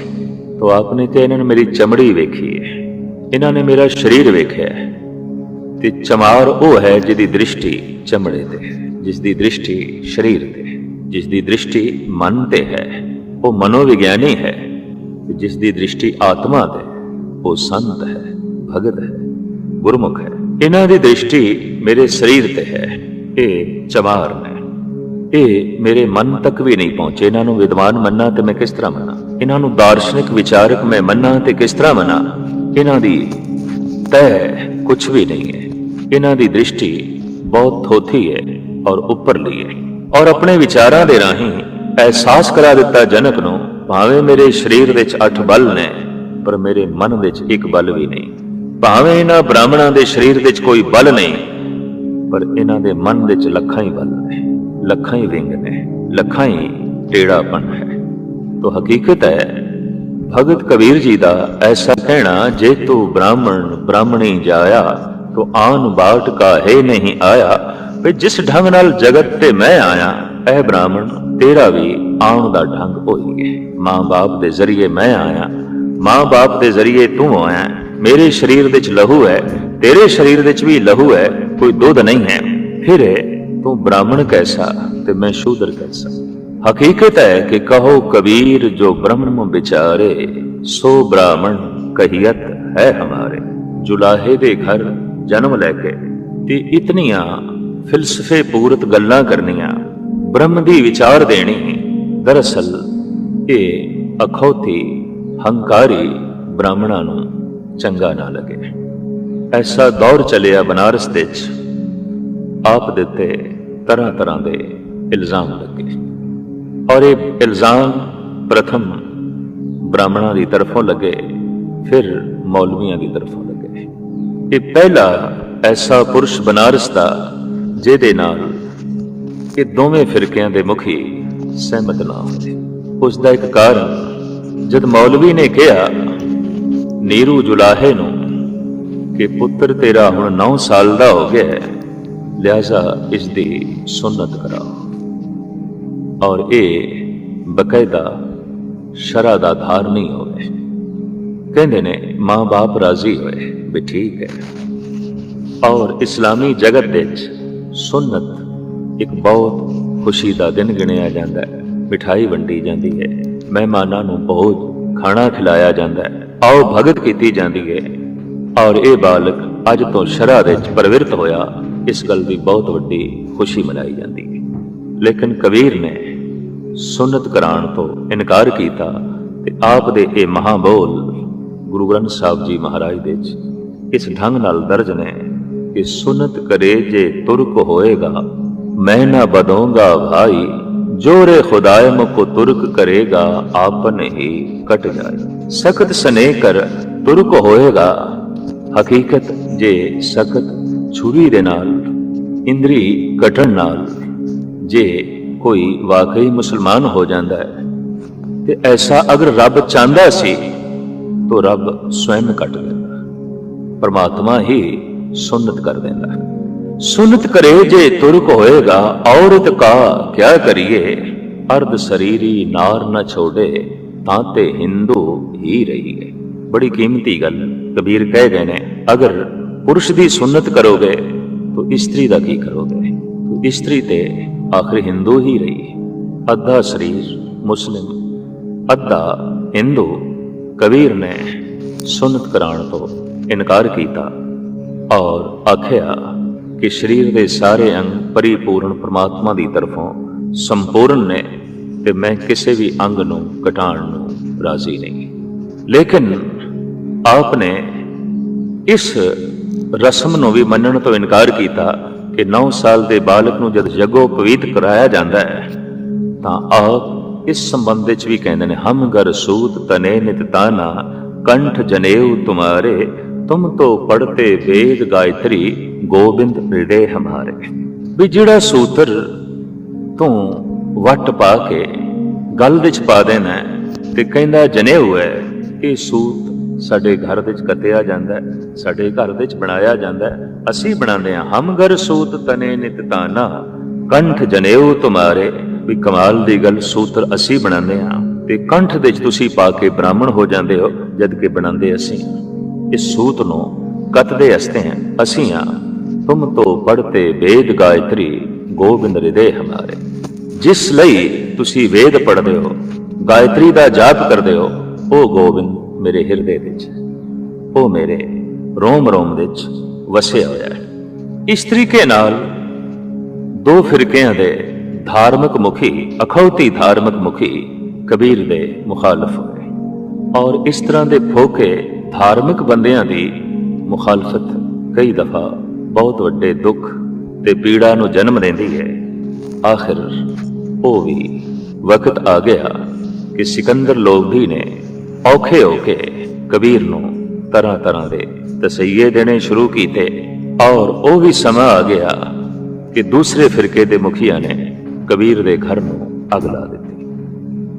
ਤੋ ਆਪਨੇ ਤੇ ਇਹਨਾਂ ਨੇ ਮੇਰੀ ਚਮੜੀ ਵੇਖੀ ਹੈ। ਇਹਨਾਂ ਨੇ ਮੇਰਾ ਸਰੀਰ ਵੇਖਿਆ ਹੈ। ਤੇ ਚਮਾਰ ਉਹ ਹੈ ਜਿਹਦੀ ਦ੍ਰਿਸ਼ਟੀ ਚਮੜੇ ਤੇ ਹੈ, ਜਿਸ ਦੀ ਦ੍ਰਿਸ਼ਟੀ ਸਰੀਰ ਤੇ ਹੈ। ਜਿਸ ਦੀ ਦ੍ਰਿਸ਼ਟੀ ਮਨ ਤੇ ਹੈ। ਉਹ ਮਨੋਵਿਗਿਆਨੀ ਹੈ ਤੇ ਜਿਸ ਦੀ ਦ੍ਰਿਸ਼ਟੀ ਆਤਮਾ ਤੇ ਉਹ ਸੰਤ ਹੈ ਭਗਤ ਹੈ ਗੁਰਮੁਖ ਹੈ। ਇਹਨਾਂ ਦੀ ਦ੍ਰਿਸ਼ਟੀ ਮੇਰੇ ਸਰੀਰ ਤੇ ਹੈ। ਇਹ ਚਮਾਰ ਨੇ। ਇਹ ਮੇਰੇ ਮਨ ਤੱਕ ਵੀ ਨਹੀਂ ਪਹੁੰਚੇ। ਇਹਨਾਂ ਨੂੰ ਵਿਦਵਾਨ ਮੰਨਾਂ ਤੇ ਮੈਂ ਕਿਸ ਤਰ੍ਹਾਂ ਮੰਨਾਂ? ਇਹਨਾਂ ਨੂੰ ਦਾਰਸ਼ਨਿਕ ਵਿਚਾਰਕ ਮੈਂ ਮੰਨਾਂ ਤੇ ਕਿਸ ਤਰ੍ਹਾਂ ਮੰਨਾਂ? ਇਹਨਾਂ ਦੀ ਤੈ ਕੁਝ ਵੀ ਨਹੀਂ ਹੈ। ਇਹਨਾਂ ਦੀ ਦ੍ਰਿਸ਼ਟੀ ਬਹੁਤ ਥੋਥੀ ਹੈ ਔਰ ਉੱਪਰਲੀ ਹੈ। ਔਰ ਆਪਣੇ ਵਿਚਾਰਾਂ ਦੇ ਰਾਹੀਂ ਅਹਿਸਾਸ ਕਰਾ ਦਿੱਤਾ ਜਨਕ ਨੂੰ, ਭਾਵੇਂ ਮੇਰੇ ਸਰੀਰ ਵਿੱਚ ਅੱਠ ਬਲ ਨੇ, ਪਰ ਮੇਰੇ ਮਨ ਵਿੱਚ ਇੱਕ ਬਲ ਵੀ ਨਹੀਂ। ਭਾਵੇਂ ਇਹਨਾਂ ਬ੍ਰਾਹਮਣਾਂ ਦੇ ਸਰੀਰ ਵਿੱਚ ਕੋਈ ਬਲ ਨਹੀਂ, ਪਰ ਇਹਨਾਂ ਦੇ ਮਨ ਵਿੱਚ ਲੱਖਾਂ ਹੀ ਬਲ ਨੇ। ਲੱਖਾਂ ਹੀ ਵਿੰਗ ਨੇ, ਲੱਖਾਂ ਹੀ ਟੇੜਾਪਨ ਹੈ। ਤੋ ਹਕੀਕਤ ਹੈ, ਭਗਤ ਕਬੀਰ ਜੀ ਦਾ ਐਸਾ ਕਹਿਣਾ, ਜੇ ਤੂੰ ਬ੍ਰਾਹਮਣ, ਬ੍ਰਾਹਮਣੀ ਜਾਇਆ, ਤੋ ਆਨ ਬਾਟ ਕਾਹੇ ਨਹੀਂ ਆਇਆ, ਵੀ ਜਿਸ ਢੰਗ ਨਾਲ ਜਗਤ ਤੇ ਮੈਂ ਆਇਆ, ਇਹ ਬ੍ਰਾਹਮਣ ਤੇਰਾ ਵੀ ਆਉਣ ਦਾ ਢੰਗ ਹੋਈ ਹੈ ਮਾਂ-ਬਾਪ ਦੇ ਜ਼ਰੀਏ ਮੈਂ ਆਇਆ ਮਾਂ-ਬਾਪ ਦੇ ਜ਼ਰੀਏ ਤੂੰ ਆਇਆ, ਮੇਰੇ ਸਰੀਰ ਵਿੱਚ ਲਹੂ ਹੈ, ਤੇਰੇ ਸਰੀਰ ਵਿੱਚ ਵੀ ਲਹੂ ਹੈ, ਕੋਈ ਦੁੱਧ ਨਹੀਂ ਹੈ। ਫਿਰ ਤੂੰ ਬ੍ਰਾਹਮਣ ਕੈਸਾ ਤੇ ਮੈਂ ਸ਼ੂਦਰ ਕੈਸਾ? ਹਕੀਕਤ ਹੈ ਕਿ ਕਹੋ ਕਬੀਰ, ਜੋ ਬ੍ਰਹਮ ਵਿਚਾਰੇ, ਸੋ ਬ੍ਰਾਹਮਣ ਕਹੀਅਤ ਹੈ ਹਮਾਰੇ। ਜੁਲਾਹੇ ਦੇ ਘਰ ਜਨਮ ਲੈ ਕੇ ਤੇ ਇਤਨੀਆਂ ਫਿਲਸਫੇ ਪੂਰਤ ਗੱਲਾਂ ਕਰਨੀਆਂ, ਬ੍ਰਹਮ ਦੀ ਵਿਚਾਰ ਦੇਣੀ, ਦਰਅਸਲ ਇਹ ਅਖੌਤੀ ਹੰਕਾਰੀ ਬ੍ਰਾਹਮਣਾਂ ਨੂੰ ਚੰਗਾ ਨਾ ਲੱਗੇ। ਐਸਾ ਦੌਰ ਚੱਲਿਆ ਬਨਾਰਸ ਦੇ ਵਿੱਚ, ਆਪ ਦਿੱਤੇ ਤਰ੍ਹਾਂ ਤਰ੍ਹਾਂ ਦੇ ਇਲਜ਼ਾਮ ਲੱਗੇ। ਔਰ ਇਹ ਇਲਜ਼ਾਮ ਪ੍ਰਥਮ ਬ੍ਰਾਹਮਣਾਂ ਦੀ ਤਰਫੋਂ ਲੱਗੇ, ਫਿਰ ਮੌਲਵੀਆਂ ਦੀ ਤਰਫੋਂ ਲੱਗੇ। ਇਹ ਪਹਿਲਾ ਐਸਾ ਪੁਰਸ਼ ਬਨਾਰਸ ਦਾ, ਜਿਹਦੇ ਨਾਲ ਇਹ ਦੋਵੇਂ ਫਿਰਕਿਆਂ ਦੇ ਮੁਖੀ ਸਹਿਮਤ ਨਾ ਹੋਏ। ਉਸ ਦਾ ਇੱਕ ਕਾਰਨ, ਜਦ ਮੌਲਵੀ ਨੇ ਕਿਹਾ, ਨੀਰੂ ਜੁਲਾਹੇ ਨੂੰ ਕਿ ਪੁੱਤਰ ਤੇਰਾ ਹੁਣ 9 ਸਾਲ ਦਾ ਹੋ ਗਿਆ ਹੈ ਲਿਆਜ਼ਾ ਇਸ ਦੀ ਸੁਨਨਤ ਕਰਾਓ। ਔਰ ਇਹ ਬਕਾਇਦਾ ਸ਼ਰਾ ਦਾ ਧਾਰ ਨਹੀਂ ਹੋਵੇ। ਕਹਿੰਦੇ ਨੇ, ਮਾਂ-ਬਾਪ ਰਾਜ਼ੀ ਹੋਏ, ਵੀ ਠੀਕ ਹੈ। ਔਰ ਇਸਲਾਮੀ ਜਗਤ ਵਿੱਚ ਸੁਨਨਤ ਇੱਕ ਬਹੁਤ ਖੁਸ਼ੀ ਦਾ ਦਿਨ ਗਿਣਿਆ ਜਾਂਦਾ ਹੈ। ਮਿਠਾਈ ਵੰਡੀ ਜਾਂਦੀ ਹੈ, ਮਹਿਮਾਨਾਂ ਨੂੰ ਬਹੁਤ ਖਾਣਾ ਖਿਲਾਇਆ ਜਾਂਦਾ ਹੈ, ਆਓ ਭਗਤ ਕੀਤੀ ਜਾਂਦੀ ਹੈ। ਔਰ ਇਹ ਬਾਲਕ ਅੱਜ ਤੋਂ ਸ਼ਰਾ ਵਿੱਚ ਪ੍ਰਵਿਰਤ ਹੋਇਆ। ਇਸ ਗੱਲ ਦੀ ਬਹੁਤ ਵੱਡੀ ਖੁਸ਼ੀ ਮਨਾਈ ਜਾਂਦੀ ਹੈ। ਲੇਕਿਨ ਕਬੀਰ ਨੇ ਸੁਨਤ ਕਰਾਉਣ ਤੋਂ ਇਨਕਾਰ ਕੀਤਾ ਤੇ ਆਪ ਦੇ ਇਹ ਮਹਾਬੋਲ ਗੁਰੂ ਗ੍ਰੰਥ ਸਾਹਿਬ ਜੀ ਮਹਾਰਾਜ ਦੇ ਵਿੱਚ ਇਸ ਢੰਗ ਨਾਲ ਦਰਜ ਨੇ ਕਿ ਸੁਨਤ ਕਰੇ ਜੇ ਤੁਰਕ ਹੋਏਗਾ, ਮੈਂ ਨਾ ਬਦੋਂਗਾ ਭਾਈ, ਜੋਰੇ ਖੁਦਾਇ ਮੁਕੋ ਤੁਰਕ ਕਰੇਗਾ, ਆਪਨ ਹੀ ਕਟ ਜਾਏ। ਸਖਤ ਸਨੇ ਕਰ ਤੁਰਕ ਹੋਏਗਾ, ਹਕੀਕਤ ਜੇ ਸਖਤ ਛੁਰੀ ਦੇ ਨਾਲ, ਇੰਦਰੀ ਕਟਣ ਨਾਲ, ਜੇ ਕੋਈ ਵਾਕਈ ਮੁਸਲਮਾਨ ਹੋ ਜਾਂਦਾ ਹੈ, ਤੇ ਐਸਾ ਅਗਰ ਰੱਬ ਚਾਹੁੰਦਾ ਸੀ, ਤੋ ਰੱਬ ਸਵੈਮ ਕੱਟ ਦਿੰਦਾ ਪਰਮਾਤਮਾ ਹੀ ਸੁਨਤ ਕਰ ਦਿੰਦਾ ਸੁਨਤ ਕਰੇ ਜੇ ਤੁਰਕ ਹੋਏਗਾ, ਔਰਤ ਕਾ ਕਿਆ ਕਰੀਏ? ਅਰਧ ਸਰੀਰੀ ਨਾਰ ਨਾ ਛੋੜੇ, ਤਾਂ ਤੇ ਹਿੰਦੂ ਹੀ ਰਹੀ ਰਹੀਏ। ਬੜੀ ਕੀਮਤੀ ਗੱਲ, ਕਬੀਰ ਕਹਿ ਗਏ ਨੇ, ਅਗਰ ਪੁਰਸ਼ ਦੀ ਸੁਨਤ ਕਰੋਗੇ, ਤਾਂ ਇਸਤਰੀ ਦਾ ਕੀ ਕਰੋਗੇ? ਤਾਂ ਇਸਤਰੀ ਤੇ ਆਖਰ ਹਿੰਦੂ ਹੀ ਰਹੀ। ਅੱਧਾ ਸਰੀਰ ਮੁਸਲਿਮ, ਅੱਧਾ ਹਿੰਦੂ ਕਬੀਰ ਨੇ ਸੁਨਤ ਕਰਾਉਣ ਤੋਂ ਇਨਕਾਰ ਕੀਤਾ ਔਰ ਆਖਿਆ ਕਿ ਸਰੀਰ ਦੇ ਸਾਰੇ ਅੰਗ ਪਰਿਪੂਰਨ ਪ੍ਰਮਾਤਮਾ ਦੀ ਤਰਫੋਂ ਸੰਪੂਰਨ ਨੇ ਤੇ ਮੈਂ ਕਿਸੇ ਵੀ ਅੰਗ ਨੂੰ ਘਟਾਉਣ ਨੂੰ ਰਾਜ਼ੀ ਨਹੀਂ। ਲੇਕਿਨ ਆਪ ਨੇ ਇਸ ਰਸਮ ਨੂੰ ਵੀ ਮੰਨਣ ਤੋਂ ਇਨਕਾਰ ਕੀਤਾ ਕਿ 9 ਸਾਲ ਦੇ ਬਾਲਕ ਨੂੰ ਜਦ ਜਗੋ ਪਵਿੱਤ ਕਰਾਇਆ ਜਾਂਦਾ ਹੈ, ਤਾਂ ਆਪ ਇਸ ਸੰਬੰਧ ਵਿੱਚ ਵੀ ਕਹਿੰਦੇ ਨੇ, ਹਮ ਗਰ ਸੂਤ ਤਨੇ ਨਿਤ ਤਾਨਾ, ਕੰਠ ਜਨੇਊ ਤੁਮਾਰੇ, ਤੁਮ ਤੋ ਪੜਤੇ ਵੇਦ ਗਾਇਤਰੀ, ਗੋਬਿੰਦ ਹਿਰਦੇ ਹਮਾਰੇ। ਵੀ ਜਿਹੜਾ ਸੂਤਰ ਤੂੰ ਵੱਟ ਪਾ ਕੇ ਗੱਲ ਵਿੱਚ ਪਾ ਦੇਣਾ ਤੇ ਕਹਿੰਦਾ ਜਨੇਊ ਹੈ, ਇਹ ਸੂਤ ਸਾਡੇ ਘਰ ਵਿੱਚ ਕਤਿਆ ਜਾਂਦਾ ਸਾਡੇ ਘਰ ਵਿੱਚ ਬਣਾਇਆ ਜਾਂਦਾ ਅਸੀਂ ਬਣਾਉਂਦੇ ਹਾਂ ਹਮ ਗਰ ਸੂਤ ਤਨੇ ਨਿਤ ਤਾਨਾ, ਕੰਠ ਜਨੇਊ ਤੁਮਾਰੇ। ਵੀ ਕਮਾਲ ਦੀ ਗੱਲ, ਸੂਤਰ ਅਸੀਂ ਬਣਾਉਂਦੇ ਹਾਂ ਤੇ ਕੰਠ ਵਿੱਚ ਤੁਸੀਂ ਪਾ ਕੇ ਬ੍ਰਾਹਮਣ ਹੋ ਜਾਂਦੇ ਹੋ, ਜਦ ਕਿ ਬਣਾਉਂਦੇ ਅਸੀਂ। ਇਸ ਸੂਤ ਨੂੰ ਕਤਦੇ ਅਸਤੇ ਹਾਂ, ਅਸੀਂ ਹਾਂ, ਤੁਮ ਤੋ ਪੜਤੇ ਵੇਦ ਗਾਇਤਰੀ, ਗੋਬਿੰਦ ਹਿਰਦੇ ਹਮਾਰੇ। ਜਿਸ ਲਈ ਤੁਸੀਂ ਵੇਦ ਪੜ੍ਹਦੇ ਹੋ, ਗਾਇਤਰੀ ਦਾ ਜਾਪ ਕਰਦੇ ਹੋ ਉਹ ਗੋਬਿੰਦ ਮੇਰੇ ਹਿਰਦੇ ਵਿੱਚ। ਉਹ ਮੇਰੇ ਰੋਮ ਰੋਮ ਵਿੱਚ ਵਸਿਆ ਹੋਇਆ ਹੈ। ਇਸ ਤਰੀਕੇ ਨਾਲ ਦੋ ਫਿਰਕਿਆਂ ਦੇ ਧਾਰਮਿਕ ਮੁਖੀ, ਅਖੌਤੀ ਧਾਰਮਿਕ ਮੁਖੀ ਕਬੀਰ ਦੇ ਮੁਖਾਲਫ ਹੋਏ। ਔਰ ਇਸ ਤਰ੍ਹਾਂ ਦੇ ਫੋਕੇ ਧਾਰਮਿਕ ਬੰਦਿਆਂ ਦੀ ਮੁਖਾਲਫਤ ਕਈ ਦਫਾ ਬਹੁਤ ਵੱਡੇ ਦੁੱਖ ਤੇ ਪੀੜਾ ਨੂੰ ਜਨਮ ਦਿੰਦੀ ਹੈ। ਆਖਿਰ ਉਹ ਵੀ ਵਕਤ ਆ ਗਿਆ ਕਿ ਸਿਕੰਦਰ ਲੋਧੀ ਨੇ ਔਖੇ ਹੋ ਕੇ ਕਬੀਰ ਨੂੰ ਤਰ੍ਹਾਂ ਤਰ੍ਹਾਂ ਦੇ ਤਸਈਏ ਦੇਣੇ ਸ਼ੁਰੂ ਕੀਤੇ ਔਰ ਉਹ ਵੀ ਸਮਾਂ ਆ ਗਿਆ ਕਿ ਦੂਸਰੇ ਫਿਰਕੇ ਦੇ ਮੁਖੀਆਂ ਨੇ ਕਬੀਰ ਦੇ ਘਰ ਨੂੰ ਅੱਗ ਲਾ ਦਿੱਤੀ।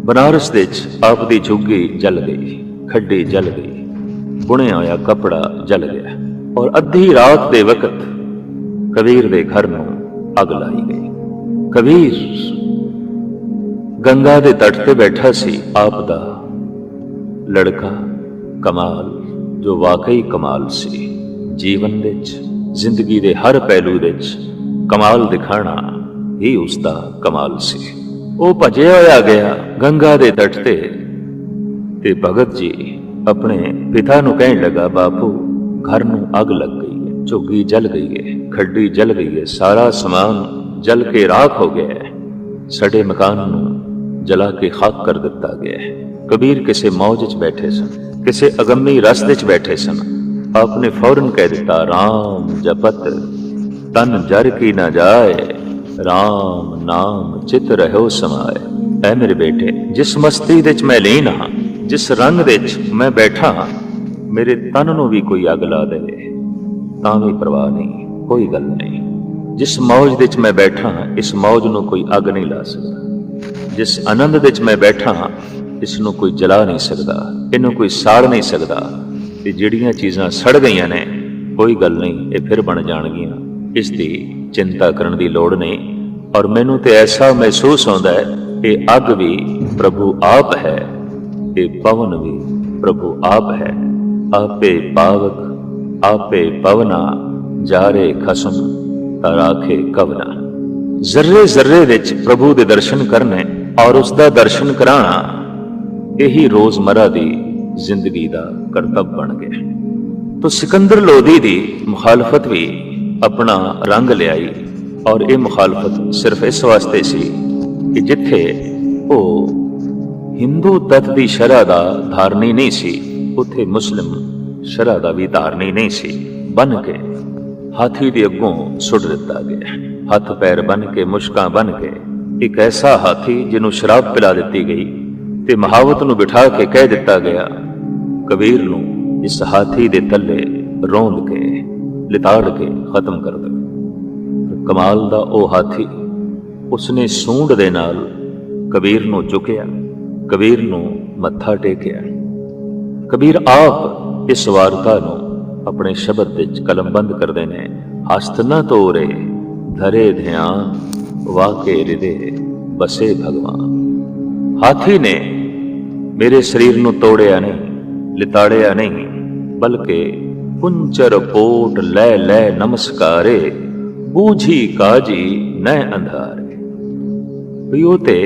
ਬਨਾਰਸ ਵਿੱਚ ਆਪ ਦੀ ਝੁੱਗੀ ਜਲ ਗਈ, ਖੱਡੀ ਜਲ ਗਈ, ਬੁਣਿਆ ਹੋਇਆ ਕਪੜਾ ਜਲ ਗਿਆ ਔਰ ਅੱਧੀ ਰਾਤ ਦੇ ਵਕਤ ਕਬੀਰ ਦੇ ਘਰ ਨੂੰ ਅੱਗ ਲਾਈ ਗਈ। ਕਬੀਰ ਗੰਗਾ ਦੇ ਤੱਟ ਤੇ ਬੈਠਾ ਸੀ, ਆਪ ਦਾ ਲੜਕਾ ਕਮਾਲ, ਜੋ ਵਾਕਈ ਕਮਾਲ ਸੀ। ਜੀਵਨ ਵਿੱਚ, ਜ਼ਿੰਦਗੀ ਦੇ ਹਰ ਪਹਿਲੂ ਵਿੱਚ ਕਮਾਲ ਦਿਖਾਣਾ ਹੀ ਉਸ ਦਾ ਕਮਾਲ ਸੀ। ਉਹ ਭਜਿਆ ਹੋਇਆ ਗਿਆ ਗੰਗਾ ਦੇ ਤੱਟ ਤੇ ਤੇ ਭਗਤ ਜੀ ਆਪਣੇ ਪਿਤਾ ਨੂੰ ਕਹਿਣ ਲੱਗਾ, ਬਾਪੂ, ਘਰ ਨੂੰ ਅੱਗ ਲੱਗ ਗਈ ਹੈ, ਝੁੱਗੀ ਜਲ ਗਈ ਹੈ, ਖੱਡੀ ਜਲ ਗਈ ਹੈ, ਸਾਰਾ ਸਮਾਨ ਜਲ ਕੇ ਰਾਖ ਹੋ ਗਿਆ ਹੈ। ਸਾਡੇ ਮਕਾਨ ਨੂੰ ਜਲਾ ਕੇ ਖਾਕ ਕਰ ਦਿੱਤਾ ਗਿਆ ਹੈ। ਕਬੀਰ ਕਿਸੇ ਮੌਜ 'ਚ ਬੈਠੇ ਸਨ, ਕਿਸੇ ਅਗੰਮੀ ਰਸ ਵਿੱਚ ਬੈਠੇ ਸਨ। ਆਪ ਨੇ ਫੌਰਨ ਕਹਿ ਦਿੱਤਾ RAM ਜਪਤ, ਤਨ ਜਰ ਕੀ ਨਾ ਜਾਏ RAM ਨਾਮ ਚਿਤ ਰਹਿਓ ਸਮਾਏ। ਐ ਮੇਰੇ ਬੇਟੇ, ਜਿਸ ਮਸਤੀ ਵਿੱਚ ਮੈਂ ਲੀਨ ਹਾਂ, ਜਿਸ ਰੰਗ ਵਿੱਚ ਮੈਂ ਬੈਠਾ ਹਾਂ, ਮੇਰੇ ਤਨ ਨੂੰ ਵੀ ਕੋਈ ਅੱਗ ਲਾ ਦੇਵੇ, ਤਾਂ ਵੀ ਪਰਵਾਹ ਨਹੀਂ, ਕੋਈ ਗੱਲ ਨਹੀਂ। ਜਿਸ ਮੌਜ ਵਿੱਚ ਮੈਂ ਬੈਠਾ ਹਾਂ, ਇਸ ਮੌਜ ਨੂੰ ਕੋਈ ਅੱਗ ਨਹੀਂ ਲਾ ਸਕਦਾ। ਜਿਸ ਆਨੰਦ ਵਿੱਚ ਮੈਂ ਬੈਠਾ ਹਾਂ ਇਸ ਨੂੰ ਕੋਈ ਜਲਾ ਨਹੀਂ ਸਕਦਾ, ਇਹਨੂੰ ਕੋਈ ਸਾੜ ਨਹੀਂ ਸਕਦਾ। ਤੇ ਜਿਹੜੀਆਂ ਚੀਜ਼ਾਂ ਸੜ ਗਈਆਂ ਨੇ, ਕੋਈ ਗੱਲ ਨਹੀਂ, ਇਹ ਫਿਰ ਬਣ ਜਾਣਗੀਆਂ। ਇਸ ਦੀ ਚਿੰਤਾ ਕਰਨ ਦੀ ਲੋੜ ਨਹੀਂ। ਔਰ ਮੈਨੂੰ ਤੇ ਐਸਾ ਮਹਿਸੂਸ ਹੁੰਦਾ ਹੈ ਕਿ ਅੱਗ ਵੀ ਪ੍ਰਭੂ ਆਪ ਹੈ ਇਹ ਪਵਨ ਵੀ ਪ੍ਰਭੂ ਆਪ ਹੈ। ਆਪੇ ਪਾਵਕ, ਆਪੇ ਪਵਨਾ, ਜਾਰੇ ਖਸਮ, ਰਾਖੇ ਕਵਨਾ। ਜ਼ਰਰੇ ਜ਼ਰਰੇ ਵਿੱਚ ਪ੍ਰਭੂ ਦੇ ਦਰਸ਼ਨ ਕਰਨੇ ਔਰ ਉਸ ਦਾ ਦਰਸ਼ਨ ਕਰਾਣਾ ਇਹੀ ਰੋਜ਼ਮਰਾ ਦੀ ਜ਼ਿੰਦਗੀ ਦਾ ਕਰਤੱਵ ਬਣ ਗਿਆ। ਤੋ ਸਿਕੰਦਰ ਲੋਧੀ ਦੀ ਮੁਖਾਲਫਤ ਵੀ ਆਪਣਾ ਰੰਗ ਲਿਆਈ ਔਰ ਇਹ ਮੁਖਾਲਫਤ ਸਿਰਫ ਇਸ ਵਾਸਤੇ ਸੀ ਕਿ ਜਿੱਥੇ ਉਹ ਹਿੰਦੂ ਤਤ ਦੀ ਸ਼ਰ੍ਹਾ ਦਾ ਧਾਰਨੀ ਨਹੀਂ ਸੀ, ਉੱਥੇ ਮੁਸਲਿਮ ਸ਼ਰ੍ਹਾ ਦਾ ਵੀ ਧਾਰਨੀ ਨਹੀਂ ਸੀ। ਬਨ ਕੇ ਹਾਥੀ ਦੇ ਅੱਗੋਂ ਸੁੱਟ ਦਿੱਤਾ ਗਿਆ। ਹੱਥ ਪੈਰ ਬਨ ਕੇ, ਮੁਸ਼ਕਾਂ ਬਨ ਕੇ ਇੱਕ ਐਸਾ ਹਾਥੀ ਜਿਹਨੂੰ ਸ਼ਰਾਬ ਪਿਲਾ ਦਿੱਤੀ ਗਈ ਤੇ ਮਹਾਵਤ ਨੂੰ ਬਿਠਾ ਕੇ ਕਹਿ ਦਿੱਤਾ ਗਿਆ, ਕਬੀਰ ਨੂੰ ਇਸ ਹਾਥੀ ਦੇ ਥੱਲੇ ਰੋਂਦ ਕੇ, ਲਿਤਾੜ ਕੇ ਖਤਮ ਕਰ ਦੇ। ਕਮਾਲ ਦਾ ਉਹ ਹਾਥੀ ਉਸਨੇ ਸੂੰਡ ਦੇ ਨਾਲ ਕਬੀਰ ਨੂੰ ਚੁੱਕਿਆ, ਕਬੀਰ ਨੂੰ ਮੱਥਾ ਟੇਕਿਆ। ਕਬੀਰ ਆਪ ਇਸ ਵਾਰਤਾ ਨੂੰ ਆਪਣੇ ਸ਼ਬਦ ਵਿੱਚ ਕਲਮਬੰਦ ਕਰਦੇ ਨੇ ਹਸਤ ਨ ਤੋਰੇ ਧਰੇ ਧਿਆਨ। ਵਾਕੇ ਹਿਰਦੇ ਬਸੇ ਭਗਵਾਨ। ਹਾਥੀ ਨੇ ਮੇਰੇ ਸਰੀਰ ਨੂੰ ਤੋੜਿਆ ਨਹੀਂ, ਲਿਤਾੜਿਆ ਨਹੀਂ, ਬਲਕਿ ਪੁੰਚਰ ਪੋਟ ਲੈ ਲੈ ਨਮਸਕਾਰੇ, ਬੂਝੀ ਕਾਜੀ ਨੈ ਅੰਧਾਰੇ। ਵੀ ਤੇ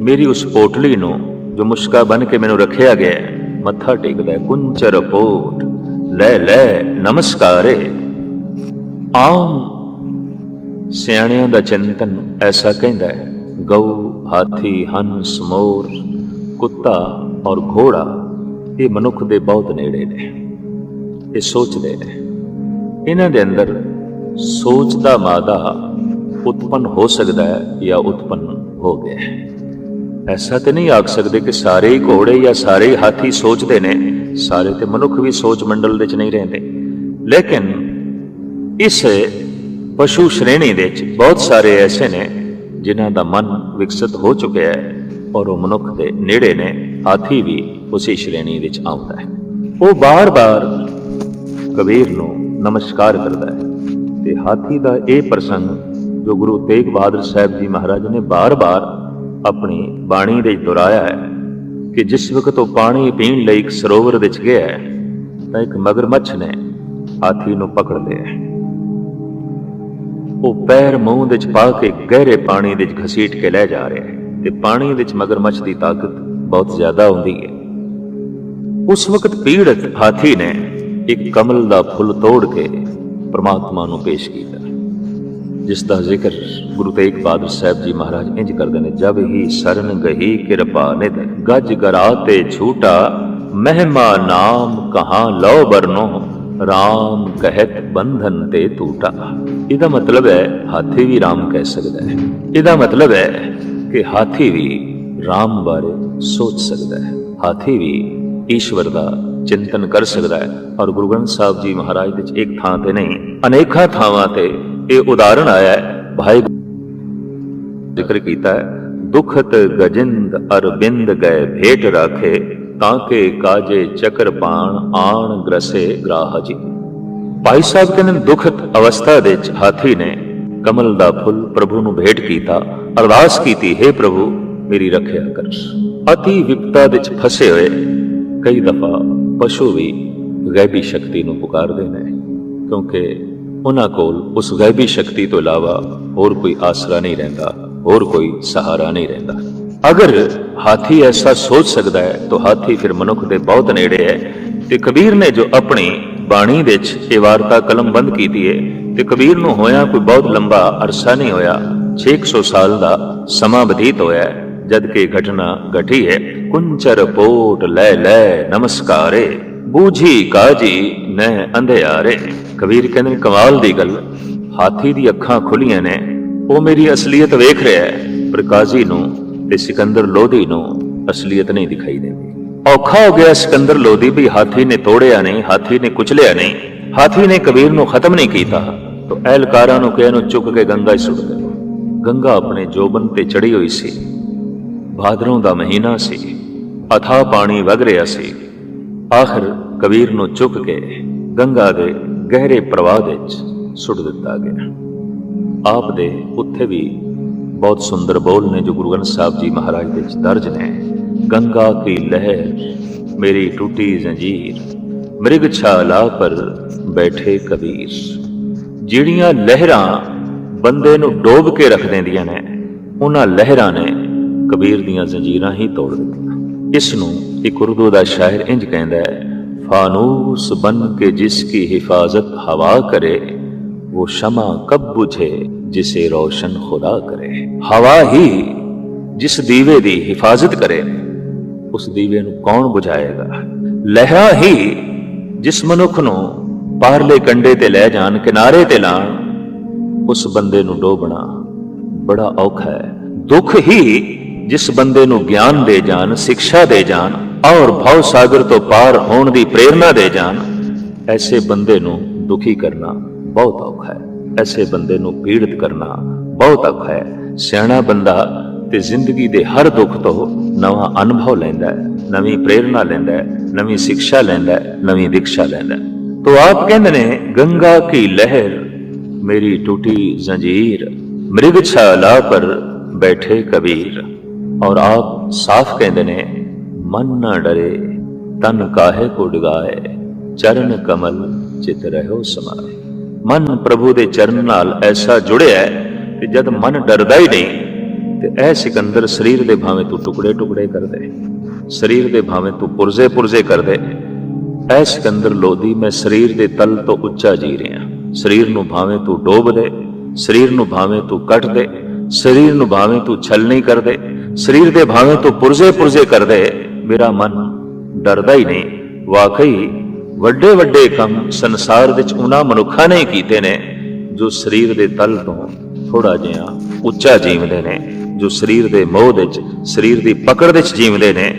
ਮੇਰੀ ਉਸ ਪੋਟਲੀ ਨੂੰ ਜੋ ਮੁਸ਼ਕਾ ਬਨ ਕੇ ਮੈਨੂੰ ਰੱਖਿਆ ਗਿਆ, ਮੱਥਾ ਟੇਕਦਾ ਕੁੰਚਰ ਪੋਟ ਲੈ ਲੈ ਨਮਸਕਾਰੇ। ਆਮ ਸਿਆਣਿਆਂ ਦਾ ਚਿੰਤਨ ਐਸਾ ਕਹਿੰਦਾ ਹੈ, ਗਊ, ਹਾਥੀ, ਹੰਸ, ਮੋਰ, ਕੁੱਤਾ ਔਰ ਘੋੜਾ, ਇਹ ਮਨੁੱਖ ਦੇ ਬਹੁਤ ਨੇੜੇ ਨੇ। ਇਹ ਸੋਚਦੇ ਨੇ। ਇਹਨਾਂ ਦੇ ਅੰਦਰ ਸੋਚ ਦਾ ਮਾਦਾ ਉਤਪੰਨ ਹੋ ਸਕਦਾ ਹੈ ਜਾਂ ਉਤਪੰਨ ਹੋ ਗਿਆ ਹੈ। ਐਸਾ ਤੇ ਨਹੀਂ ਆਖ ਸਕਦੇ ਕਿ ਸਾਰੇ ਹੀ ਘੋੜੇ ਜਾਂ ਸਾਰੇ ਹੀ ਹਾਥੀ ਸੋਚਦੇ ਨੇ, ਸਾਰੇ ਤੇ ਮਨੁੱਖ ਵੀ ਸੋਚ ਮੰਡਲ ਵਿੱਚ ਨਹੀਂ ਰਹਿੰਦੇ। ਲੇਕਿਨ ਇਸ ਪਸ਼ੂ ਸ਼੍ਰੇਣੀ ਦੇ ਵਿੱਚ ਬਹੁਤ ਸਾਰੇ ਐਸੇ ਨੇ ਜਿਨ੍ਹਾਂ ਦਾ ਮਨ ਵਿਕਸਿਤ ਹੋ ਚੁੱਕਿਆ ਹੈ ਔਰ ਉਹ ਮਨੁੱਖ ਦੇ ਨੇੜੇ ਨੇ ਹਾਥੀ ਵੀ ਉਸੇ ਸ਼੍ਰੇਣੀ ਵਿੱਚ ਆਉਂਦਾ ਹੈ। ਉਹ ਬਾਰ-ਬਾਰ ਕਬੀਰ ਨੂੰ ਨਮਸਕਾਰ ਕਰਦਾ ਹੈ ਤੇ ਹਾਥੀ ਦਾ ਇਹ ਪ੍ਰਸੰਗ ਜੋ ਗੁਰੂ ਤੇਗ ਬਹਾਦਰ ਸਾਹਿਬ ਜੀ ਮਹਾਰਾਜ ਨੇ ਬਾਰ-ਬਾਰ ਆਪਣੀ ਬਾਣੀ ਦੇ ਦੁਹਰਾਇਆ ਹੈ ਕਿ ਜਿਸ ਵਕਤ ਉਹ ਪਾਣੀ ਪੀਣ ਲਈ ਇੱਕ ਸਰੋਵਰ ਵਿੱਚ ਗਿਆ ਹੈ, ਤਾਂ ਇੱਕ ਮਗਰਮੱਛ ਨੇ ਹਾਥੀ ਨੂੰ ਪਕੜ ਲਿਆ ਉਹ ਪੈਰ ਮੂੰਹ ਦੇ ਚ ਪਾ ਕੇ ਗਹਿਰੇ ਪਾਣੀ ਦੇ ਚ ਘਸੀਟ ਕੇ ਲੈ ਜਾ ਰਿਹਾ ਹੈ ਤੇ ਪਾਣੀ ਵਿੱਚ ਮਗਰਮੱਛ ਦੀ ਤਾਕਤ ਬਹੁਤ ਜ਼ਿਆਦਾ ਹੁੰਦੀ ਹੈ। ਉਸ ਵਕਤ ਪੀੜਤ ਹਾਥੀ ਨੇ ਇੱਕ ਕਮਲ ਦਾ ਫੁੱਲ ਤੋੜ ਕੇ ਪ੍ਰਮਾਤਮਾ ਨੂੰ ਪੇਸ਼ ਕੀਤਾ, ਜਿਸ ਦਾ ਜ਼ਿਕਰ ਗੁਰੂ ਤੇਗ ਬਹਾਦਰ ਸਾਹਿਬ ਜੀ ਮਹਾਰਾਜ ਇੰਜ ਕਰਦੇ ਨੇ, ਜਬ ਹੀ ਸਰਨ ਗਹੀ ਕਿਰਪਾ ਨਿਧ, ਗਜ ਗਰਾ ਤੇ ਛੂਟਾ ਮਹਿਮਾ ਨਾਮ ਕਹਾਂ ਲਓ ਬਰਨੋ। RAM ਕਹਿਤ ਬੰਧਨ ਤੇ ਟੂਟਾ ਇਹਦਾ ਮਤਲਬ ਹੈ ਹਾਥੀ ਵੀ RAM ਕਹਿ ਸਕਦਾ ਹੈ। ਇਹਦਾ ਮਤਲਬ ਹੈ ਕਿ ਹਾਥੀ ਵੀ RAM ਬਾਰੇ ਸੋਚ ਸਕਦਾ ਹੈ। ਹਾਥੀ ਵੀ ਈਸ਼ਵਰ ਦਾ ਚਿੰਤਨ ਕਰ ਸਕਦਾ ਹੈ। ਔਰ ਗੁਰੂ ਗ੍ਰੰਥ ਸਾਹਿਬ ਜੀ ਮਹਾਰਾਜ ਦੇ ਇੱਕ ਥਾਂ ਤੇ ਨਹੀਂ, ਅਨੇਕਾਂ ਥਾਵਾਂ ਤੇ ਇਹ ਉਦਾਹਰਣ ਆਇਆ ਹੈ। ਭਾਈ ਜ਼ਿਕਰ ਕੀਤਾ ਹੈ, ਦੁਖਤ ਗਜਿੰਦ ਅਰਬਿੰਦ ਗਏ ਭੇਟ ਰਾਖੇ ਤਾਂ ਕਿ ਕਾਜੇ ਚੱਕਰ ਪਾਣ ਆਣ ਗ੍ਰਸੇ ਗ੍ਰਾਹ ਜੀ। ਭਾਈ ਸਾਹਿਬ ਕਹਿੰਦੇ ਨੇ, ਦੁਖਤ ਅਵਸਥਾ ਦੇ ਵਿੱਚ ਹਾਥੀ ਨੇ ਕਮਲ ਦਾ ਫੁੱਲ ਪ੍ਰਭੂ ਨੂੰ ਭੇਟ ਕੀਤਾ ਅਰਦਾਸ ਕੀਤੀ ਹੈ ਪ੍ਰਭੂ ਮੇਰੀ ਰੱਖਿਆ ਕਰ। ਅਤੀ ਵਿਪਤਾ ਵਿੱਚ ਫਸੇ ਹੋਏ ਕਈ ਦਫਾ ਪਸ਼ੂ ਵੀ ਗੈਬੀ ਸ਼ਕਤੀ ਨੂੰ ਪੁਕਾਰਦੇ ਨੇ ਕਿਉਂਕਿ ਉਹਨਾਂ ਕੋਲ ਉਸ ਗੈਬੀ ਸ਼ਕਤੀ ਤੋਂ ਇਲਾਵਾ ਹੋਰ ਕੋਈ ਆਸਰਾ ਨਹੀਂ ਰਹਿੰਦਾ ਹੋਰ ਕੋਈ ਸਹਾਰਾ ਨਹੀਂ ਰਹਿੰਦਾ। ਅਗਰ ਹਾਥੀ ਐਸਾ ਸੋਚ ਸਕਦਾ ਹੈ, ਤਾਂ ਹਾਥੀ ਫਿਰ ਮਨੁੱਖ ਦੇ ਬਹੁਤ ਨੇੜੇ ਹੈ। ਤੇ ਕਬੀਰ ਨੇ ਜੋ ਆਪਣੀ ਬਾਣੀ ਵਿੱਚ ਇਹ ਵਾਰਤਾ ਕਲਮਬੰਦ ਕੀਤੀ ਹੈ, ਤੇ ਕਬੀਰ ਨੂੰ ਹੋਇਆ ਕੋਈ ਬਹੁਤ ਲੰਬਾ ਅਰਸਾ ਨਹੀਂ ਹੋਇਆ। 600 ਸਾਲ ਦਾ ਸਮਾਂ ਬਤੀਤ ਹੋਇਆ ਹੈ, ਜਦ ਕਿ ਘਟਨਾ ਘਟੀ ਹੈ। ਕੁੰਚਰ ਪੋਟ ਲੈ ਲੈ ਨਮਸਕਾਰੇ, ਬੂਝੀ ਕਾਜੀ ਨੈ ਅੰਧਿਆਰੇ। ਕਬੀਰ ਕਹਿੰਦੇ ਕਮਾਲ ਦੀ ਗੱਲ, ਹਾਥੀ ਦੀ ਅੱਖਾਂ ਖੁੱਲੀਆਂ ਨੇ, ਉਹ ਮੇਰੀ ਅਸਲੀਅਤ ਵੇਖ ਰਿਹਾ ਹੈ, ਪਰ ਕਾਜ਼ੀ ਨੂੰ ਤੇ ਸਿਕੰਦਰ ਲੋਧੀ ਨੂੰ ਅਸਲੀਅਤ ਨਹੀਂ ਦਿਖਾਈ ਦਿੰਦੀ। ਔਖਾ ਹੋ ਗਿਆ ਸਿਕੰਦਰ ਲੋਧੀ ਵੀ ਹਾਥੀ ਨੇ ਤੋੜਿਆ ਨਹੀਂ, ਹਾਥੀ ਨੇ ਕੁਚਲਿਆ ਨਹੀਂ। ਹਾਥੀ ਨੇ ਕਬੀਰ ਨੂੰ ਖਤਮ ਨਹੀਂ ਕੀਤਾ, ਤਾਂ ਅਹਿਲਕਾਰਾਂ ਨੂੰ ਕਿਹਾ ਇਹਨੂੰ ਚੁੱਕ ਕੇ ਗੰਗਾ 'ਚ ਸੁੱਟ ਦਿਓ ਗੰਗਾ ਆਪਣੇ ਜੋਬਨ ਤੇ ਚੜੀ ਹੋਈ ਸੀ। ਭਾਦਰੋਂ ਦਾ ਮਹੀਨਾ ਸੀ ਅਥਾ ਪਾਣੀ ਵਗ ਰਿਹਾ ਸੀ। ਆਖਰ ਕਬੀਰ ਨੂੰ ਚੁੱਕ ਕੇ ਗੰਗਾ ਦੇ ਗਹਿਰੇ ਪ੍ਰਵਾਹ ਵਿੱਚ ਸੁੱਟ ਦਿੱਤਾ ਗਿਆ। ਆਪ ਦੇ ਉੱਥੇ ਵੀ ਬਹੁਤ ਸੁੰਦਰ ਬੋਲ ਨੇ ਜੋ ਗੁਰੂ ਗ੍ਰੰਥ ਸਾਹਿਬ ਜੀ ਮਹਾਰਾਜ ਦੇ ਵਿੱਚ ਦਰਜ ਨੇ ਗੰਗਾ ਕੀ ਲਹਿਰ ਮੇਰੀ ਟੂਟੀ ਜ਼ੰਜੀਰ ਮ੍ਰਿਗ ਛਾਲਾ ਪਰ ਬੈਠੇ ਕਬੀਰ ਜਿਹੜੀਆਂ ਲਹਿਰਾਂ ਬੰਦੇ ਨੂੰ ਡੋਬ ਕੇ ਰੱਖ ਦਿੰਦੀਆਂ ਨੇ ਉਹਨਾਂ ਲਹਿਰਾਂ ਨੇ ਕਬੀਰ ਦੀਆਂ ਜ਼ੰਜੀਰਾਂ ਹੀ ਤੋੜ ਦਿੱਤੀਆਂ ਇਸ ਨੂੰ ਇੱਕ ਉਰਦੂ ਦਾ ਸ਼ਾਇਰ ਇੰਜ ਕਹਿੰਦਾ ਹੈ ਫਾਨੂਸ ਬਨ ਕੇ ਜਿਸ ਕੀ ਹਿਫਾਜ਼ਤ ਹਵਾ ਕਰੇ वो शमा कब बुझे ਜਿਸੇ ਰੌਸ਼ਨ ਖੁਦਾ ਕਰੇ। ਹਵਾ ਹੀ ਜਿਸ ਦੀਵੇ ਦੀ ਹਿਫਾਜ਼ਤ ਕਰੇ, ਉਸ ਦੀਵੇ ਨੂੰ ਕੌਣ ਬੁਝਾਏਗਾ? ਲਹਿਰਾ ਹੀ ਜਿਸ ਮਨੁੱਖ ਨੂੰ ਬਾਹਰਲੇ ਕੰਡੇ ਤੇ ਲੈ ਜਾਣ, ਕਿਨਾਰੇ ਤੇ ਲਾਣ, ਉਸ ਬੰਦੇ ਨੂੰ ਡੋਬਣਾ ਬੜਾ ਔਖਾ ਹੈ। ਦੁੱਖ ਹੀ ਜਿਸ ਬੰਦੇ ਨੂੰ ਗਿਆਨ ਦੇ ਜਾਣ, ਸਿੱਖਿਆ ਦੇ ਜਾਣ, ਔਰ ਭਉ ਸਾਗਰ ਤੋਂ ਪਾਰ ਹੋਣ ਦੀ ਪ੍ਰੇਰਣਾ ਦੇ ਜਾਣ, ਐਸੇ ਬੰਦੇ ਨੂੰ ਦੁਖੀ ਕਰਨਾ ਬਹੁਤ ਔਖਾ ਹੈ। ਐਸੇ ਬੰਦੇ ਨੂੰ ਪੀੜਿਤ ਕਰਨਾ ਬਹੁਤ ਔਖਾ ਹੈ। ਸਿਆਣਾ ਬੰਦਾ ਤੇ ਜ਼ਿੰਦਗੀ ਦੇ ਹਰ ਦੁੱਖ ਤੋਂ ਨਵਾਂ ਅਨੁਭਵ ਲੈਂਦਾ ਹੈ, ਨਵੀਂ ਪ੍ਰੇਰਣਾ ਲੈਂਦਾ ਹੈ, ਨਵੀਂ ਸਿੱਖਿਆ ਲੈਂਦਾ ਹੈ, ਨਵੀਂ ਦੀਕਸ਼ਾ ਲੈਂਦਾ ਹੈ। ਤੋ ਆਪ ਕਹਿੰਦੇ ਨੇ, ਗੰਗਾ ਕੀ ਲਹਿਰ, ਮੇਰੀ ਟੂਟੀ ਜ਼ੰਜੀਰ ਮ੍ਰਿਗ ਛਾਲਾ ਪਰ ਬੈਠੇ ਕਬੀਰ। ਔਰ ਆਪ ਸਾਫ਼ ਕਹਿੰਦੇ ਨੇ, ਮਨ ਨਾ ਡਰੇ, ਤਨ ਕਾਹੇ ਕੋ ਡਗਾਏ ਚਰਨ ਕਮਲ ਚਿਤ ਰਹਿਓ ਸਮਾਏ। ਮਨ ਪ੍ਰਭੂ ਦੇ ਚਰਨ ਨਾਲ ਐਸਾ ਜੁੜਿਆ ਹੈ ਕਿ ਜਦ ਮਨ ਡਰਦਾ ਹੀ ਨਹੀਂ, ਤੇ ਇਹ ਸਿਕੰਦਰ ਸਰੀਰ ਦੇ ਭਾਵੇਂ ਤੂੰ ਟੁਕੜੇ ਟੁਕੜੇ ਕਰ ਦੇ ਸਰੀਰ ਦੇ ਭਾਵੇਂ ਤੂੰ ਪੁਰਜ਼ੇ ਪੁਰਜ਼ੇ ਕਰ ਦੇ ਐ ਸਿਕੰਦਰ ਲੋਦੀ ਮੈਂ ਸਰੀਰ ਦੇ ਤਲ ਤੋਂ ਉੱਚਾ ਜੀ ਰਿਹਾ। ਸਰੀਰ ਨੂੰ ਭਾਵੇਂ ਤੂੰ ਡੋਬ ਦੇ ਸਰੀਰ ਨੂੰ ਭਾਵੇਂ ਤੂੰ ਕੱਟ ਦੇ ਸਰੀਰ ਨੂੰ ਭਾਵੇਂ ਤੂੰ ਛਲ ਨਹੀਂ ਕਰ ਦੇ ਸਰੀਰ ਦੇ ਭਾਵੇਂ ਤੂੰ ਪੁਰਜ਼ੇ ਪੁਰਜ਼ੇ ਕਰ ਦੇ ਮੇਰਾ ਮਨ ਡਰਦਾ ਹੀ ਨਹੀਂ। ਵਾਕਈ ਵੱਡੇ ਵੱਡੇ ਕੰਮ ਸੰਸਾਰ ਵਿੱਚ ਉਹਨਾਂ ਮਨੁੱਖਾਂ ਨੇ ਕੀਤੇ ਨੇ, ਜੋ ਸਰੀਰ ਦੇ ਤਲ ਤੋਂ ਥੋੜਾ ਜਿਹਾ ਉੱਚਾ ਜੀਵਦੇ ਨੇ, ਜੋ ਸਰੀਰ ਦੇ ਮੋਹ ਵਿੱਚ, ਸਰੀਰ ਦੀ ਪਕੜ ਵਿੱਚ ਜੀਵਦੇ ਨੇ।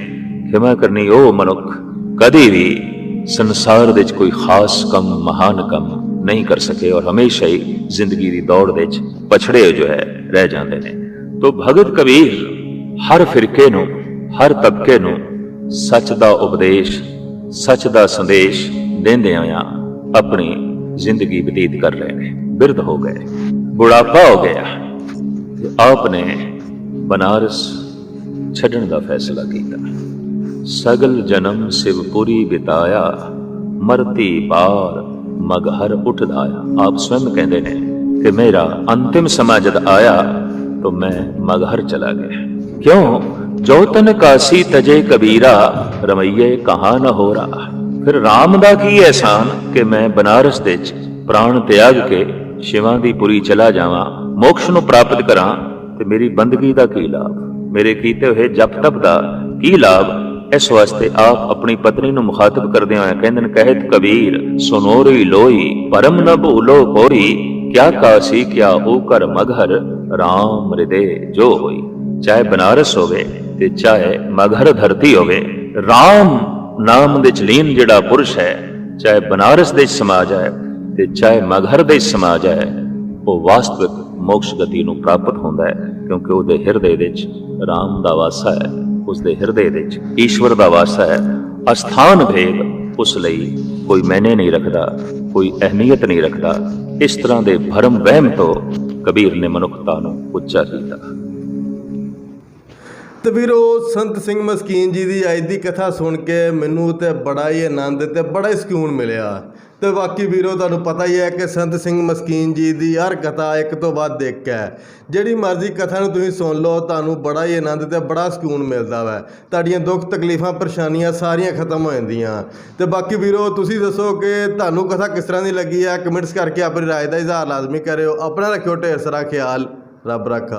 ਖਿਮਾ ਕਰਨੀ ਉਹ ਮਨੁੱਖ, ਕਦੇ ਵੀ ਸੰਸਾਰ ਵਿੱਚ ਕੋਈ ਖਾਸ ਕੰਮ, ਮਹਾਨ ਕੰਮ ਨਹੀਂ ਕਰ ਸਕੇ ਔਰ ਹਮੇਸ਼ਾ ਹੀ ਜ਼ਿੰਦਗੀ ਦੀ ਦੌੜ ਵਿੱਚ ਪਛੜੇ ਜੋ ਹੈ, ਰਹਿ ਜਾਂਦੇ ਨੇ। ਤੋਂ ਭਗਤ ਕਬੀਰ ਹਰ ਫਿਰਕੇ ਨੂੰ, ਹਰ ਤਬਕੇ ਨੂੰ ਸੱਚ ਦਾ ਉਪਦੇਸ਼ ਸੱਚ ਦਾ ਸੰਦੇਸ਼ ਦਿੰਦੇ ਆ ਆਪਣੀ ਜ਼ਿੰਦਗੀ ਬਤੀਤ ਕਰ ਰਹੇ ਨੇ, ਬਿਰਧ ਹੋ ਗਏ, ਬੁਢਾਪਾ ਹੋ ਗਿਆ ਤੇ ਆਪ ਨੇ ਬਨਾਰਸ ਛੱਡਣ ਦਾ ਫੈਸਲਾ ਕੀਤਾ। ਸਗਲ ਜਨਮ ਸਿਵਪੁਰੀ ਬਿਤਾਇਆ, ਮਰਤੀ ਬਾਰ ਮਗਹਰ ਉੱਠਦਾ ਆਪ ਸਵੈਮ ਕਹਿੰਦੇ ਨੇ ਕਿ ਮੇਰਾ ਅੰਤਿਮ ਸਮਾਂ ਜਦ ਆਇਆ, ਤਾਂ ਮੈਂ ਮਗਹਰ ਚਲਾ ਗਿਆ। ਕਿਉਂ? ਜੋ ਤਨ ਕਾਸੀ ਤਜੇ ਕਬੀਰਾ, ਰਮਈਏ ਕਹਾ ਨ ਹੋਰਾ ਫਿਰ ਰਾਮ ਦਾ ਕੀ ਐਸਾਨ ਕਿ ਮੈਂ ਬਨਾਰਸ ਦੇ ਚ ਪ੍ਰਾਣ ਤਿਆਗ ਕੇ ਸ਼ਿਵਾਂ ਦੀ ਪੁਰੀ ਚਲਾ ਜਾਵਾਂ, ਮੋਕਸ਼ ਨੂੰ ਪ੍ਰਾਪਤ ਕਰਾਂ ਤੇ ਮੇਰੀ ਬੰਦਗੀ ਦਾ ਕੀ ਲਾਭ? ਮੇਰੇ ਕੀਤੇ ਹੋਏ ਜਪ ਤਪ ਦਾ ਕੀ ਲਾਭ? ਇਸ ਵਾਸਤੇ ਆਪ ਆਪਣੀ ਪਤਨੀ ਨੂੰ ਮੁਖਾਤਬ ਕਰਦੇ ਹੋਏ ਕਹਿੰਦੇ ਨੇ ਕਹਿਤ ਕਬੀਰ, ਸੁਨੋਰੀ ਲੋਈ, ਪਰਮ ਨ ਭੂਲੋ ਕੋਰੀ ਕਿਆ ਕਾਸੀ ਕਿਆ ਹੋ ਕਰ ਮਗਰ ਰਾਮ ਰਿਦੇ ਜੋ ਹੋਈ। ਚਾਹੇ ਬਨਾਰਸ ਹੋਵੇ ਤੇ ਚਾਹੇ ਮਗਹਰ ਧਰਤੀ ਹੋਵੇ RAM ਨਾਮ ਦੇ ਚਲੀਨ ਜਿਹੜਾ ਪੁਰਸ਼ ਹੈ, ਚਾਹੇ ਬਨਾਰਸ ਦੇ ਸਮਾਜ ਹੈ ਤੇ ਚਾਹੇ ਮਗਹਰ ਦੇ ਸਮਾਜ ਹੈ, ਉਹ ਵਾਸਤਵਿਕ ਮੋਕਸ਼ ਗਤੀ ਨੂੰ ਪ੍ਰਾਪਤ ਹੁੰਦਾ ਹੈ, ਕਿਉਂਕਿ ਉਹਦੇ ਹਿਰਦੇ ਵਿੱਚ RAM ਦਾ ਵਾਸਾ ਹੈ ਉਸ ਦੇ ਹਿਰਦੇ ਵਿੱਚ ਈਸ਼ਵਰ ਦਾ ਵਾਸਾ ਹੈ, ਅਸਥਾਨ ਭੇਦ ਉਸ ਲਈ ਕੋਈ ਮੈਨੇ ਨਹੀਂ ਰੱਖਦਾ, ਕੋਈ ਅਹਿਮੀਅਤ ਨਹੀਂ ਰੱਖਦਾ, ਇਸ ਤਰ੍ਹਾਂ ਦੇ ਭਰਮ ਵਹਿਮ ਤੋਂ ਕਬੀਰ ਨੇ ਮਨੁੱਖਤਾ ਨੂੰ ਉੱਚਾ ਕੀਤਾ। ਤੇ ਵੀਰੋ, ਸੰਤ ਸਿੰਘ ਮਸਕੀਨ ਜੀ ਦੀ ਅੱਜ ਦੀ ਕਥਾ ਸੁਣ ਕੇ ਮੈਨੂੰ ਤੇ ਬੜਾ ਹੀ ਆਨੰਦ ਤੇ ਬੜਾ ਹੀ ਸਕੂਨ ਮਿਲਿਆ। ਤੇ ਬਾਕੀ ਵੀਰੋ, ਤੁਹਾਨੂੰ ਪਤਾ ਹੀ ਹੈ ਕਿ ਸੰਤ ਸਿੰਘ ਮਸਕੀਨ ਜੀ ਦੀ ਹਰ ਕਥਾ ਇੱਕ ਤੋਂ ਬਾਅਦ ਦੇਖ ਕੇ ਜਿਹੜੀ ਮਰਜ਼ੀ ਕਥਾ ਨੂੰ ਤੁਸੀਂ ਸੁਣ ਲਓ, ਤੁਹਾਨੂੰ ਬੜਾ ਹੀ ਆਨੰਦ ਤੇ ਬੜਾ ਸਕੂਨ ਮਿਲਦਾ ਵੈ। ਤੁਹਾਡੀਆਂ ਦੁੱਖ, ਤਕਲੀਫਾਂ, ਪਰੇਸ਼ਾਨੀਆਂ ਸਾਰੀਆਂ ਖਤਮ ਹੋ ਜਾਂਦੀਆਂ। ਤੇ ਬਾਕੀ ਵੀਰੋ, ਤੁਸੀਂ ਦੱਸੋ ਕਿ ਤੁਹਾਨੂੰ ਕਥਾ ਕਿਸ ਤਰ੍ਹਾਂ ਦੀ ਲੱਗੀ ਹੈ? ਕਮੈਂਟਸ ਕਰਕੇ ਆਪਣੀ ਰਾਏ ਦਾ ਇਜ਼ਹਾਰ ਲਾਜ਼ਮੀ ਕਰਿਓ। ਆਪਣਾ ਰੱਖਿਓ ਢੇਰ ਸਾਰਾ ਖਿਆਲ। ਰੱਬ ਰੱਖਾ।